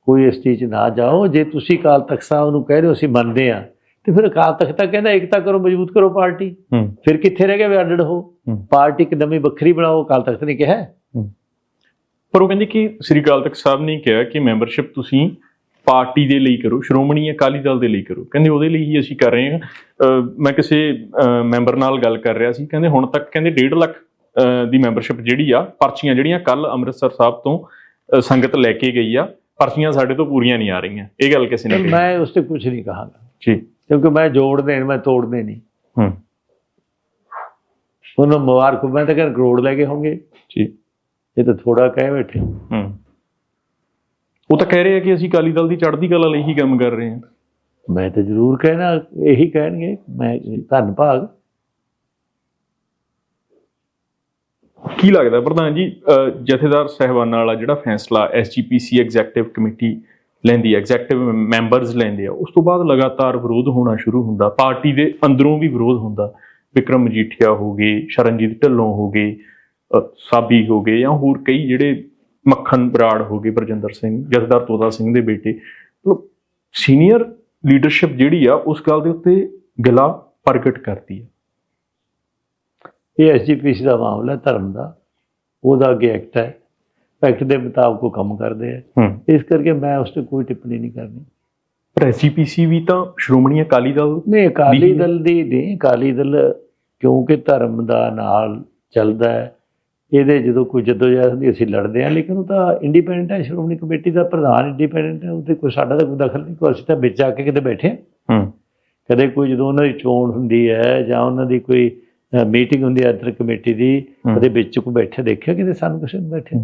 ਕੋਈ ਇਸ ਚੀਜ਼ 'ਚ ਨਾ ਜਾਓ। ਜੇ ਤੁਸੀਂ ਅਕਾਲ ਤਖਤ ਸਾਹਿਬ ਨੂੰ ਕਹਿ ਰਹੇ ਹੋ ਅਸੀਂ ਮੰਨਦੇ ਹਾਂ। ਤੇ ਫਿਰ ਅਕਾਲ ਤਖਤ ਤਾਂ ਕਹਿੰਦਾ ਏਕਤਾ ਕਰੋ ਮਜ਼ਬੂਤ ਕਰੋ ਪਾਰਟੀ। ਹੂੰ। ਫਿਰ ਕਿੱਥੇ ਰਹਿ ਗਿਆ ਵੀ ਅੱਡ ਹੋ? ਹੂੰ। ਪਾਰਟੀ ਇੱਕ ਨਵੀਂ ਵੱਖਰੀ ਬਣਾਓ ਅਕਾਲ ਤਖਤ ਨੇ ਕਿਹਾ। ਹੈ। ਪਰ ਉਹ ਕਹਿੰਦੇ ਕਿ ਸ੍ਰੀ ਅਕਾਲ ਤਖਤ ਸਾਹਿਬ ਨੇ ਕਿਹਾ ਕਿ ਮੈਂਬਰਸ਼ਿਪ ਤੁਸੀਂ ਪਾਰਟੀ ਦੇ ਲਈ ਕਰੋ ਸ਼੍ਰੋਮਣੀ ਅਕਾਲੀ ਦਲ ਦੇ ਲਈ ਕਰੋ। ਕਹਿੰਦੇ ਉਹਦੇ ਲਈ ਹੀ ਅਸੀਂ ਕਰ ਰਹੇ ਹਾਂ। ਮੈਂ ਕਿਸੇ ਮੈਂਬਰ ਨਾਲ ਗੱਲ ਕਰ ਰਿਹਾ ਸੀ। ਕਹਿੰਦੇ ਹੁਣ ਤੱਕ ਕਹਿੰਦੇ 1.5 ਲੱਖ ਦੀ ਮੈਂਬਰਸ਼ਿਪ ਜਿਹੜੀ ਆ ਪਰਚੀਆਂ ਜਿਹੜੀਆਂ ਕੱਲ ਅੰਮ੍ਰਿਤਸਰ ਸਾਹਿਬ ਤੋਂ ਸੰਗਤ ਲੈ ਕੇ ਗਈ ਆ ਪਰਚੀਆਂ ਸਾਡੇ ਤੋਂ ਪੂਰੀਆਂ ਨਹੀਂ ਆ ਰਹੀਆਂ। ਇਹ ਗੱਲ ਕਿਸੇ ਨੇ ਮੈਂ ਉਸ ਤੇ ਕੁਝ ਨਹੀਂ ਕਹਾਂਗਾ। ਜੀ। ਕਿਉਂਕਿ ਮੈਂ ਜੋੜਦੇ ਮੈਂ ਤੋੜਦੇ ਨਹੀਂ ਹੂੰ। ਉਹਨੂੰ ਮੁਬਾਰਕ ਮੈਂ ਤਾਂ ਕਹਿੰਦਾ ਕਰੋੜ ਲੈ ਕੇ ਹੋਣਗੇ। ਜੀ। ਇਹ ਤਾਂ ਥੋੜਾ ਕਹਿ ਬੈਠੇ। ਹੂੰ। ਉਹ ਤਾਂ ਕਹਿ ਰਹੇ ਆ ਕਿ ਅਸੀਂ ਅਕਾਲੀ ਦਲ ਦੀ ਚੜ੍ਹਦੀ ਕਲਾ ਲਈ ਹੀ ਕੰਮ ਕਰ ਰਹੇ ਹਾਂ ਮੈਂ ਤਾਂ ਜ਼ਰੂਰ ਕਹਿਣਾ ਇਹੀ ਕਹਿਣਗੇ। ਮੈਂ ਧੰਨ ਭਾਗ। ਕੀ ਲੱਗਦਾ ਪ੍ਰਧਾਨ ਜੀ ਜਥੇਦਾਰ ਸਹਿਬਾਨਾਂ ਵਾਲਾ ਜਿਹੜਾ ਫੈਸਲਾ ਐਸਜੀਪੀਸੀ ਐਗਜ਼ੈਕਟਿਵ ਕਮੇਟੀ ਲੈਂਦੀ ਹੈ ਐਗਜ਼ੈਕਟਿਵ ਮੈਂਬਰਸ ਲੈਂਦੇ ਆ। ਉਸ ਤੋਂ ਬਾਅਦ ਲਗਾਤਾਰ ਵਿਰੋਧ ਹੋਣਾ ਸ਼ੁਰੂ ਹੁੰਦਾ। ਪਾਰਟੀ ਦੇ ਅੰਦਰੋਂ ਵੀ ਵਿਰੋਧ ਹੁੰਦਾ। ਵਿਕਰਮ ਮਜੀਠੀਆ ਹੋ ਗਏ, ਸ਼ਰਨਜੀਤ ਢਿੱਲੋਂ ਹੋ ਗਏ ਸਾਬੀ ਹੋ ਗਏ ਜਾਂ ਹੋਰ ਕਈ ਜਿਹੜੇ ਮੱਖਣ ਬਰਾੜ ਹੋ ਗਏ, ਬਰਜਿੰਦਰ ਸਿੰਘ ਜਥੇਦਾਰ ਤੋਤਾ ਸਿੰਘ ਦੇ ਬੇਟੇ। ਮਤਲਬ ਸੀਨੀਅਰ ਲੀਡਰਸ਼ਿਪ ਜਿਹੜੀ ਆ, ਉਸ ਗੱਲ ਦੇ ਉੱਤੇ ਗਿਲਾ ਪ੍ਰਗਟ ਕਰਦੀ ਹੈ ਇਹ ਐਸਜੀਪੀਸੀ ਦਾ ਮਾਮਲਾ ਧਰਮ ਦਾ। ਉਹਦਾ ਅੱਗੇ ਐਕਟ ਹੈ। ਐਕਟ ਦੇ ਮੁਤਾਬਕ ਉਹ ਕੰਮ ਕਰਦੇ ਆ। ਇਸ ਕਰਕੇ ਮੈਂ ਉਸ ਤੇ ਕੋਈ ਟਿੱਪਣੀ ਨਹੀਂ ਕਰਨੀ। ਪਰ ਐਸਜੀਪੀਸੀ ਵੀ ਤਾਂ ਸ਼੍ਰੋਮਣੀ ਅਕਾਲੀ ਦਲ ਨਹੀਂ ਅਕਾਲੀ। ਦਲ ਦੀ ਨਹੀਂ ਅਕਾਲੀ ਦਲ ਕਿਉਂਕਿ ਧਰਮ ਦਾ ਨਾਲ ਚੱਲਦਾ ਹੈ। ਇਹਦੇ ਜਦੋਂ ਕੋਈ ਜਦੋਜਹਿਦ ਹੁੰਦੀ ਅਸੀਂ ਲੜਦੇ ਹਾਂ ਲੇਕਿਨ ਉਹ ਤਾਂ ਇੰਡੀਪੈਂਡੈਂਟ ਹੈ ਸ਼੍ਰੋਮਣੀ ਕਮੇਟੀ ਦਾ ਪ੍ਰਧਾਨ ਇੰਡੀਪੈਂਡੈਂਟ ਹੈ ਉਹਦੇ ਕੋਈ ਸਾਡਾ ਤਾਂ ਕੋਈ ਦਖਲ ਨਹੀਂ ਕੋਈ ਅਸੀਂ ਤਾਂ ਵਿੱਚ ਆ ਕੇ ਕਿਤੇ ਬੈਠੇ ਹਾਂ। ਕਦੇ ਕੋਈ ਜਦੋਂ ਉਹਨਾਂ ਦੀ ਚੋਣ ਹੁੰਦੀ ਹੈ ਜਾਂ ਉਹਨਾਂ ਦੀ ਕੋਈ ਮੀਟਿੰਗ ਹੁੰਦੀ ਹੈ ਅੰਤਰ ਕਮੇਟੀ ਦੀ। ਕਦੇ ਵਿੱਚ ਕੋਈ ਬੈਠੇ ਦੇਖਿਆ ਕਿਤੇ ਸਾਨੂੰ ਕਿਸੇ ਨੂੰ ਬੈਠੇ?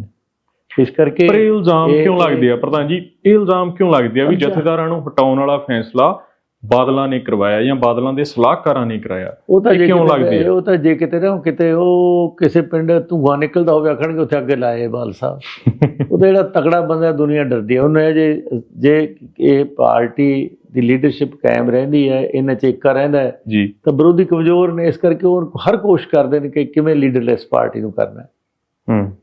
ਇਸ ਕਰਕੇ ਪਰ ਇਹ ਇਲਜ਼ਾਮ ਕਿਉਂ ਲੱਗਦੇ ਆ ਪ੍ਰਧਾਨ ਜੀ? ਇਹ ਇਲਜ਼ਾਮ ਕਿਉਂ ਲੱਗਦੇ ਆ ਵੀ। ਜਥੇਦਾਰਾਂ ਨੂੰ ਹਟਾਉਣ ਵਾਲਾ ਫੈਸਲਾ ਬਾਦਲਾਂ ਨੇ ਕਰਵਾਇਆ ਜਾਂ ਬਾਦਲਾਂ ਦੇ ਸਲਾਹਕਾਰਾਂ ਨੇ ਕਰਾਇਆ? ਉਹ ਤਾਂ ਕਿਉਂ ਲੱਗਦੇ ਆ? ਉਹ ਤਾਂ ਜੇ ਕਿਤੇ ਨਾ ਕਿਤੇ ਉਹ ਕਿਸੇ ਪਿੰਡ ਧੂਆਂ ਨਿਕਲਦਾ ਹੋਵੇ ਆਖਣਗੇ ਉੱਥੇ ਅੱਗੇ ਲਾਏ ਬਾਲ ਸਾਹਿਬ। ਉਹਦਾ ਜਿਹੜਾ ਤਕੜਾ ਬੰਦਾ ਦੁਨੀਆ ਡਰਦੀ ਹੈ ਉਹਨੇ ਜੇ ਜੇ ਇਹ ਪਾਰਟੀ ਦੀ ਲੀਡਰਸ਼ਿਪ ਕਾਇਮ ਰਹਿੰਦੀ ਹੈ ਇਹਨਾਂ ਚ ਏਕਾ ਰਹਿੰਦਾ ਹੈ ਜੀ। ਤਾਂ ਵਿਰੋਧੀ ਕਮਜ਼ੋਰ ਨੇ ਇਸ ਕਰਕੇ ਉਹ ਹਰ ਕੋਸ਼ਿਸ਼ ਕਰਦੇ ਨੇ ਕਿ ਕਿਵੇਂ ਲੀਡਰਲੈਸ ਪਾਰਟੀ ਨੂੰ ਕਰਨਾ ਹੈ। ਹੂੰ।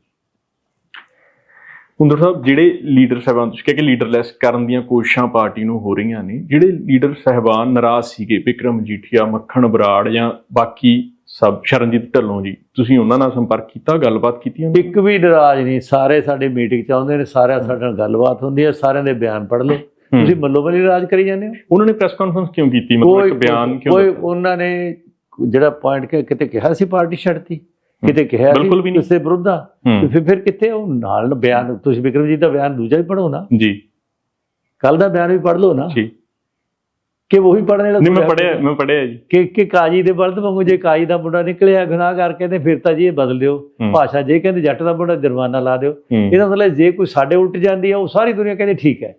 ਹੁੰਦਰ ਸਾਹਿਬ ਜਿਹੜੇ ਲੀਡਰ ਸਾਹਿਬਾਨ ਤੁਸੀਂ ਕਿਹਾ ਕਿ ਲੀਡਰਲੈਸ ਕਰਨ ਦੀਆਂ ਕੋਸ਼ਿਸ਼ਾਂ ਪਾਰਟੀ ਨੂੰ ਹੋ ਰਹੀਆਂ ਨੇ ਜਿਹੜੇ ਲੀਡਰ ਸਹਿਬਾਨ ਨਾਰਾਜ਼ ਸੀਗੇ ਵਿਕਰਮ ਜੀਠੀਆ ਮੱਖਣ ਬਰਾੜ ਜਾਂ ਬਾਕੀ ਸਭ ਸ਼ਰਨਜੀਤ ਢੱਲੋਂ ਜੀ ਤੁਸੀਂ ਉਹਨਾਂ ਨਾਲ ਸੰਪਰਕ ਕੀਤਾ ਗੱਲਬਾਤ ਕੀਤੀ ਨਾਲ? ਇੱਕ ਵੀ ਨਾਰਾਜ਼ ਨਹੀਂ ਸਾਰੇ ਸਾਡੇ ਮੀਟਿੰਗ ਚ ਆਉਂਦੇ ਨੇ ਸਾਰਿਆਂ ਸਾਡੇ ਨਾਲ ਗੱਲਬਾਤ ਹੁੰਦੀ ਹੈ ਸਾਰਿਆਂ ਦੇ ਬਿਆਨ ਪੜ੍ਹ ਲਓ। ਤੁਸੀਂ ਮੱਲੋ ਮੱਲੀ ਨਾਰਾਜ਼ ਕਰੀ ਜਾਂਦੇ ਹੋ ਉਹਨਾਂ ਨੇ ਪ੍ਰੈਸ ਕਾਨਫਰੰਸ ਕਿਉਂ ਕੀਤੀ ਮਤਲਬ ਇੱਕ ਬਿਆਨ ਕਿਉਂ ਕੋਈ? ਉਹਨਾਂ ਨੇ ਜਿਹੜਾ ਪੁਆਇੰਟ ਕਿਤੇ ਕਿਹਾ ਸੀ ਪਾਰਟੀ ਛੱਡਤੀ ਕਿਤੇ ਕਿਹਾ ਬਿਲਕੁਲ ਵੀ ਨਹੀਂ। ਕਿਸੇ ਵਿਰੁੱਧ ਆ ਫਿਰ ਫਿਰ ਕਿੱਥੇ ਉਹ ਨਾਲ ਬਿਆਨ ਤੁਸੀਂ ਵਿਕਰਮਜੀਤ ਦਾ ਬਿਆਨ ਦੂਜਾ ਵੀ ਪੜੋ ਨਾ। ਜੀ। ਕੱਲ ਦਾ ਬਿਆਨ ਵੀ ਪੜ ਲਓ ਨਾ। ਜੀ। ਕਿ ਉਹੀ ਪੜਨੇ ਦਾ ਨਹੀਂ ਮੈਂ ਪੜਿਆ ਮੈਂ ਪੜਿਆ ਜੀ। ਕਿ ਕਿ ਕਾਜੀ ਦੇ ਬਲਦ ਵਾਂਗੂ ਜੇ ਕਾਜੀ ਦਾ ਮੁੰਡਾ ਨਿਕਲਿਆ ਗੁਨਾਹ ਕਰਕੇ ਤੇ ਫਿਰ ਤਾਂ ਜੀ ਇਹ ਬਦਲ ਦਿਓ। ਭਾਸ਼ਾ ਜੇ ਕਹਿੰਦੇ ਜੱਟ ਦਾ ਮੁੰਡਾ ਜੁਰਮਾਨਾ ਲਾ ਦਿਓ। ਇਹਦਾ ਮਤਲਬ ਜੇ ਕੋਈ ਸਾਡੇ ਉਲਟ ਜਾਂਦੀ ਹੈ ਉਹ ਸਾਰੀ ਦੁਨੀਆ ਕਹਿੰਦੀ ਠੀਕ ਹੈ।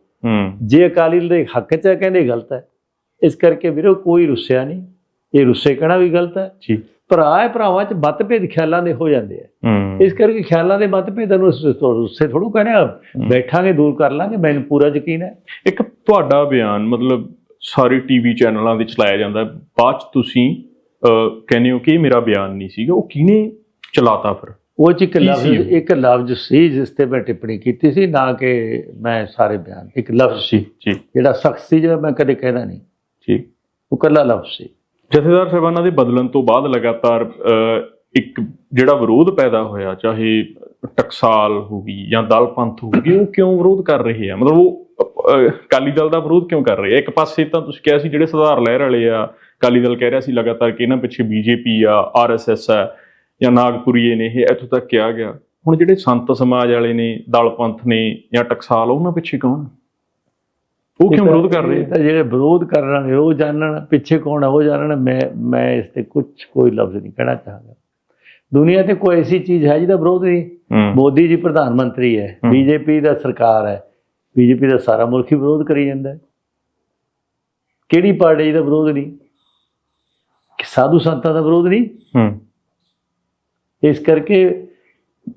ਜੇ ਅਕਾਲੀ ਦੇ ਹੱਕ 'ਚ ਕਹਿੰਦੇ ਗਲਤ ਹੈ। ਇਸ ਕਰਕੇ ਵੀਰੋ ਕੋਈ ਰੁੱਸਿਆ ਨਹੀਂ। ਇਹ ਰੁੱਸੇ ਕਹਿਣਾ ਵੀ ਗਲਤ ਹੈ। ਜੀ। ਭਰਾ ਭਰਾਵਾਂ 'ਚ ਮਤਭੇਦ ਖਿਆਲਾਂ ਦੇ ਹੋ ਜਾਂਦੇ ਆ। ਇਸ ਕਰਕੇ ਖਿਆਲਾਂ ਦੇ ਮਤਭੇਦਾਂ ਨੂੰ ਰੁੱਸੇ ਥੋੜੂ ਕਹਿੰਦੇ ਆ ਬੈਠਾਂਗੇ ਦੂਰ ਕਰ ਲਾਂਗੇ ਮੈਨੂੰ ਪੂਰਾ ਯਕੀਨ ਹੈ। ਇੱਕ ਤੁਹਾਡਾ ਬਿਆਨ ਮਤਲਬ ਸਾਰੇ ਟੀਵੀ ਚੈਨਲਾਂ ਵਿੱਚ ਚਲਾਇਆ ਜਾਂਦਾ। ਬਾਅਦ ਚ ਤੁਸੀਂ ਕਹਿੰਦੇ ਹੋ ਕਿ ਮੇਰਾ ਬਿਆਨ ਨਹੀਂ ਸੀਗਾ ਉਹ ਕਿਹਨੇ ਚਲਾਤਾ ਫਿਰ? ਉਹ 'ਚ ਇੱਕ ਲਫ਼ਜ਼ ਸੀ? ਇੱਕ ਲਫ਼ਜ਼ ਸੀ ਜਿਸ ਤੇ ਮੈਂ ਟਿੱਪਣੀ ਕੀਤੀ ਸੀ ਨਾ ਕਿ ਮੈਂ ਸਾਰੇ ਬਿਆਨ ਇੱਕ ਲਫ਼ਜ਼ ਸੀ। ਜਿਹੜਾ ਸਖਤ ਸੀ ਜਿਹੜਾ ਮੈਂ ਕਦੇ ਕਹਿਦਾ ਨਹੀਂ। ਜੀ। ਉਹ ਕੱਲਾ ਲਫ਼ਜ਼ ਸੀ। ਜਥੇਦਾਰ ਸਾਹਿਬਾਨਾਂ ਦੇ ਬਦਲਣ ਤੋਂ ਬਾਅਦ ਲਗਾਤਾਰ ਇੱਕ ਜਿਹੜਾ ਵਿਰੋਧ ਪੈਦਾ ਹੋਇਆ ਚਾਹੇ ਟਕਸਾਲ ਹੋ ਗਈ ਜਾਂ ਦਲ ਪੰਥ ਹੋ ਗਈ ਉਹ ਕਿਉਂ ਵਿਰੋਧ ਕਰ ਰਹੇ ਆ? ਮਤਲਬ ਉਹ ਅਹ, ਅਕਾਲੀ ਦਲ ਦਾ ਵਿਰੋਧ ਕਿਉਂ ਕਰ ਰਹੇ ਆ? ਇੱਕ ਪਾਸੇ ਤਾਂ ਤੁਸੀਂ ਕਿਹਾ ਸੀ ਜਿਹੜੇ ਸੁਧਾਰ ਲਹਿਰ ਵਾਲੇ ਆ ਅਕਾਲੀ ਦਲ ਕਹਿ ਰਿਹਾ ਸੀ ਲਗਾਤਾਰ ਕਿ ਇਹਨਾਂ ਪਿੱਛੇ ਬੀਜੇਪੀ ਆ ਆਰਐਸਐਸ ਆ ਜਾਂ ਨਾਗਪੁਰੀਏ ਨੇ ਇਹ ਇੱਥੋਂ ਤੱਕ ਕਿਹਾ ਗਿਆ। ਹੁਣ ਜਿਹੜੇ ਸੰਤ ਸਮਾਜ ਵਾਲੇ ਨੇ ਦਲ ਪੰਥ ਨੇ ਜਾਂ ਟਕਸਾਲ ਉਹਨਾਂ ਪਿੱਛੇ ਕੌਣ? ਉਹ ਕਿਉਂ ਵਿਰੋਧ ਕਰ ਰਹੇ ਤਾਂ ਜਿਹੜੇ ਵਿਰੋਧ ਕਰ ਰਹੇ ਨੇ ਉਹ ਜਾਣਨ ਪਿੱਛੇ ਕੌਣ ਹੈ ਉਹ ਜਾਣਨ ਮੈਂ ਮੈਂ ਇਸ ਤੇ ਕੁਝ ਕੋਈ ਲਫ਼ਜ਼ ਨਹੀਂ ਕਹਿਣਾ ਚਾਹਾਂਗਾ। ਦੁਨੀਆ ਤੇ ਕੋਈ ਐਸੀ ਚੀਜ਼ ਹੈ ਜਿਹਦਾ ਵਿਰੋਧ ਨਹੀਂ। ਮੋਦੀ ਜੀ ਪ੍ਰਧਾਨ ਮੰਤਰੀ ਹੈ। ਬੀਜੇਪੀ ਦਾ ਸਰਕਾਰ ਹੈ ਬੀਜੇਪੀ ਦਾ ਸਾਰਾ ਮੁਲਕ ਹੀ ਵਿਰੋਧ ਕਰੀ ਜਾਂਦਾ ਕਿਹੜੀ ਪਾਰਟੀ ਦਾ ਵਿਰੋਧ ਨਹੀਂ? ਕਿ ਸਾਧੂ ਸੰਤਾਂ ਦਾ ਵਿਰੋਧ ਨਹੀਂ? ਇਸ ਕਰਕੇ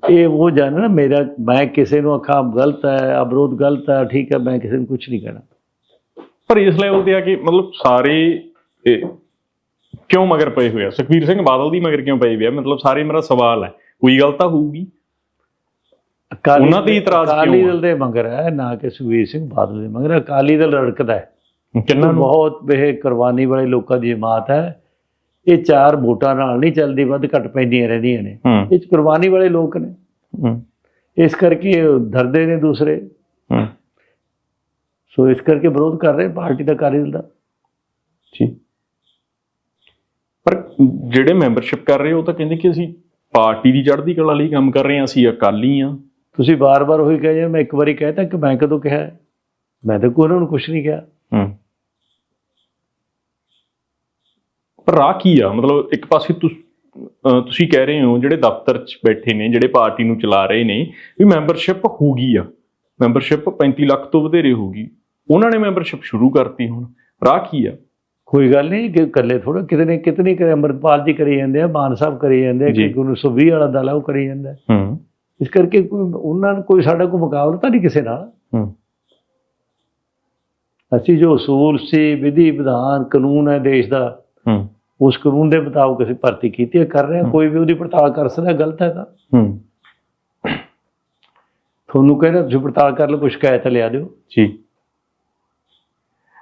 ਇਹ ਉਹ ਜਾਣਨ ਮੇਰਾ ਮੈਂ ਕਿਸੇ ਨੂੰ ਆਖਾਂ ਗਲਤ ਹੈ ਆ ਵਿਰੋਧ ਗਲਤ ਹੈ ਠੀਕ ਹੈ ਮੈਂ ਕਿਸੇ ਨੂੰ ਕੁਝ ਨਹੀਂ ਕਹਿਣਾ। ਪਰ ਇਸ ਲੈਵਲ ਤੇ ਆ ਕਿ ਮਤਲਬ ਸਾਰੇ ਕਿਉਂ ਮਗਰ ਪਏ ਹੋਏ ਆ? ਸੁਖਬੀਰ ਸਿੰਘ ਬਾਦਲ ਦੀ ਮਗਰ ਕਿਉਂ ਪਏ ਹੋਏ ਆ? ਮਤਲਬ ਸਾਰੇ ਮੇਰਾ ਸਵਾਲ ਹੈ। ਕੋਈ ਗੱਲ ਤਾਂ ਹੋਊਗੀ। ਉਹਨਾਂ ਤੇ ਇਤਰਾਜ਼ ਕਿਉਂ ਅਕਾਲੀ? ਦਲ ਦੇ ਮਗਰ ਹੈ ਨਾ ਕਿ ਸੁਖਬੀਰ ਸਿੰਘ ਬਾਦਲ ਦੇ ਮਗਰ। ਅਕਾਲੀ ਦਲ ਰੜਕਦਾ ਹੈ। ਕਿੰਨਾਂ ਬਹੁਤ ਇਹ ਕੁਰਬਾਨੀ ਵਾਲੇ ਲੋਕਾਂ ਦੀ ਜਮਾਤ ਹੈ। ਇਹ ਚਾਰ ਵੋਟਾਂ ਨਾਲ ਨਹੀਂ ਚੱਲਦੀ ਵੱਧ ਘੱਟ ਪੈਂਦੀਆਂ ਰਹਿੰਦੀਆਂ ਨੇ। ਇਹ ਕੁਰਬਾਨੀ ਵਾਲੇ ਲੋਕ ਨੇ। ਇਸ ਕਰਕੇ ਡਰਦੇ ਨੇ ਦੂਸਰੇ। ਸੋ ਇਸ ਕਰਕੇ ਵਿਰੋਧ ਕਰ ਰਹੇ ਪਾਰਟੀ ਦਾ ਦਲ ਦਾ। ਜੀ। ਪਰ ਜਿਹੜੇ ਮੈਂਬਰਸ਼ਿਪ ਕਰ ਰਹੇ ਉਹ ਤਾਂ ਕਹਿੰਦੇ ਕਿ ਅਸੀਂ ਪਾਰਟੀ ਦੀ ਚੜ੍ਹਦੀ ਕਲਾ ਲਈ ਕੰਮ ਕਰ ਰਹੇ ਹਾਂ ਅਸੀਂ ਅਕਾਲੀ ਆ ਤੁਸੀਂ ਬਾਰ-ਬਾਰ ਉਹੀ ਕਹੇ ਜਾਂਦੇ ਮੈਂ ਇੱਕ ਵਾਰੀ ਕਹਿਤਾ ਕਿ ਮੈਂ ਕਦੋਂ ਕਿਹਾ? ਮੈਂ ਤਾਂ ਕੋਈ ਉਹਨਾਂ ਨੂੰ ਕੁਝ ਨਹੀਂ ਕਿਹਾ। ਹੂੰ। ਪਰ ਰਾਹ ਕੀ ਆ? ਮਤਲਬ ਇੱਕ ਪਾਸੇ ਤੁਸ- ਕਹਿ ਰਹੇ ਹੋ ਜਿਹੜੇ ਦਫ਼ਤਰ 'ਚ ਬੈਠੇ ਨੇ ਜਿਹੜੇ ਪਾਰਟੀ ਨੂੰ ਚਲਾ ਰਹੇ ਨੇ ਵੀ ਮੈਂਬਰਸ਼ਿਪ ਹੋ ਗਈ ਆ। ਮੈਂਬਰਸ਼ਿਪ 35 ਲੱਖ ਤੋਂ ਵਧੇਰੇ ਹੋ ਗਈ ਉਹਨਾਂ ਨੇ ਮੈਂਬਰਸ਼ਿਪ ਸ਼ੁਰੂ ਕਰਤੀ ਹੁਣ ਰਾਹ ਕੀ ਆ? ਕੋਈ ਗੱਲ ਨਹੀਂ ਕਿ ਇਕੱਲੇ ਥੋੜਾ ਕਿਤੇ ਨੇ ਕਿਤੇ ਨਹੀਂ ਕਰੇ ਅੰਮ੍ਰਿਤਪਾਲ ਜੀ ਕਰੀ ਜਾਂਦੇ ਆ ਮਾਨ ਸਾਹਿਬ ਕਰੀ ਜਾਂਦੇ ਆ ਜੀ। ਕਿ 1920 ਵਾਲਾ ਦਲ ਉਹ ਕਰੀ ਜਾਂਦਾ ਹੈ। ਇਸ ਕਰਕੇ ਕੋਈ ਉਹਨਾਂ ਨੂੰ ਕੋਈ ਸਾਡਾ ਕੋਈ ਮੁਕਾਬਲਾ ਤਾਂ ਨਹੀਂ ਕਿਸੇ ਨਾਲ। ਹੂੰ। ਅਸੀਂ ਜੋ ਅਸੂਲ ਸੀ ਵਿਧੀ ਵਿਧਾਨ ਕਾਨੂੰਨ ਹੈ ਦੇਸ਼ ਦਾ ਹੂੰ। ਉਸ ਕਾਨੂੰਨ ਦੇ ਮੁਤਾਬਕ ਅਸੀਂ ਭਰਤੀ ਕੀਤੀ ਹੈ ਕਰ ਰਹੇ ਹਾਂ। ਕੋਈ ਵੀ ਉਹਦੀ ਪੜਤਾਲ ਕਰ ਸਕਦਾ ਗਲਤ ਹੈ ਤਾਂ। ਹੂੰ। ਤੁਹਾਨੂੰ ਕਹਿੰਦਾ ਤੁਸੀਂ ਪੜਤਾਲ ਕਰ ਲਓ ਕੋਈ ਸ਼ਿਕਾਇਤ ਲਿਆ ਦਿਓ। ਜੀ।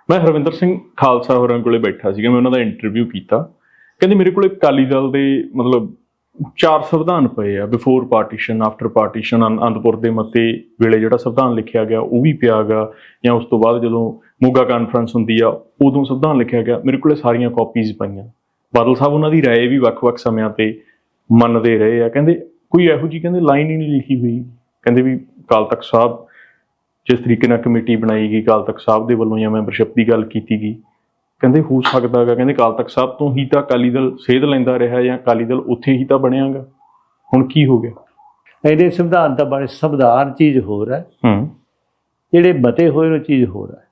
ਮੈਂ ਹਰਵਿੰਦਰ ਸਿੰਘ ਖਾਲਸਾ ਹੋਰਾਂ ਕੋਲੇ ਬੈਠਾ ਸੀਗਾ, ਮੈਂ ਉਹਨਾਂ ਦਾ ਇੰਟਰਵਿਊ ਕੀਤਾ। ਕਹਿੰਦੇ ਮੇਰੇ ਕੋਲੇ ਅਕਾਲੀ ਦਲ ਦੇ ਮਤਲਬ ਚਾਰ ਸੰਵਿਧਾਨ ਪਏ ਆ before partition after partition Anandpur ਦੇ ਮਤੇ ਵੇਲੇ ਜਿਹੜਾ ਸੰਵਿਧਾਨ ਲਿਖਿਆ ਗਿਆ, ਉਹ ਵੀ ਪਿਆਗਾ ਜਾਂ ਉਸ ਤੋਂ ਬਾਅਦ ਜਦੋਂ ਮੋਗਾ ਕਾਨਫਰੰਸ ਹੁੰਦੀ ਆ, ਉਦੋਂ ਸੰਵਿਧਾਨ ਲਿਖਿਆ ਗਿਆ। ਮੇਰੇ ਕੋਲੇ ਸਾਰੀਆਂ ਕਾਪੀਜ਼ ਪਈਆਂ। ਬਾਦਲ ਸਾਹਿਬ ਉਹਨਾਂ ਦੀ ਰਾਏ ਵੀ ਵੱਖ-ਵੱਖ ਸਮਿਆਂ ਤੇ ਮੰਨਦੇ ਰਹੇ ਆ। ਕਹਿੰਦੇ ਕੋਈ ਇਹੋ ਜੀ ਕਹਿੰਦੇ ਲਾਈਨ ਹੀ ਨਹੀਂ ਲਿਖੀ ਹੋਈ। ਕਹਿੰਦੇ ਵੀ ਅਕਾਲ ਤਖਤ ਸਾਹਿਬ ਜਿਸ ਤਰੀਕੇ ਨਾਲ ਕਮੇਟੀ ਬਣਾਈ ਗਈ ਅਕਾਲ ਤਖਤ ਸਾਹਿਬ ਦੇ ਵੱਲੋਂ ਜਾਂ ਮੈਂਬਰਸ਼ਿਪ ਦੀ ਗੱਲ ਕੀਤੀ ਗਈ ਕਹਿੰਦੇ ਹੋ ਸਕਦਾ ਹੈਗਾ ਕਹਿੰਦੇ ਅਕਾਲ ਤਖਤ ਸਾਹਿਬ ਤੋਂ ਹੀ ਤਾਂ ਅਕਾਲੀ ਦਲ ਸੇਧ ਲੈਂਦਾ ਰਿਹਾ ਜਾਂ ਅਕਾਲੀ ਦਲ ਉੱਥੇ ਹੀ ਤਾਂ ਬਣਿਆਗਾ ਹੁਣ ਕੀ ਹੋ ਗਿਆ? ਇਹਦੇ ਸੰਵਿਧਾਨ ਤਾਂ ਬੜੇ ਸੰਵਿਧਾਨ ਚੀਜ਼ ਹੋਰ ਹੈ। ਹੂੰ। ਜਿਹੜੇ ਮਤੇ ਹੋਏ ਉਹ ਚੀਜ਼ ਹੋਰ ਹੈ।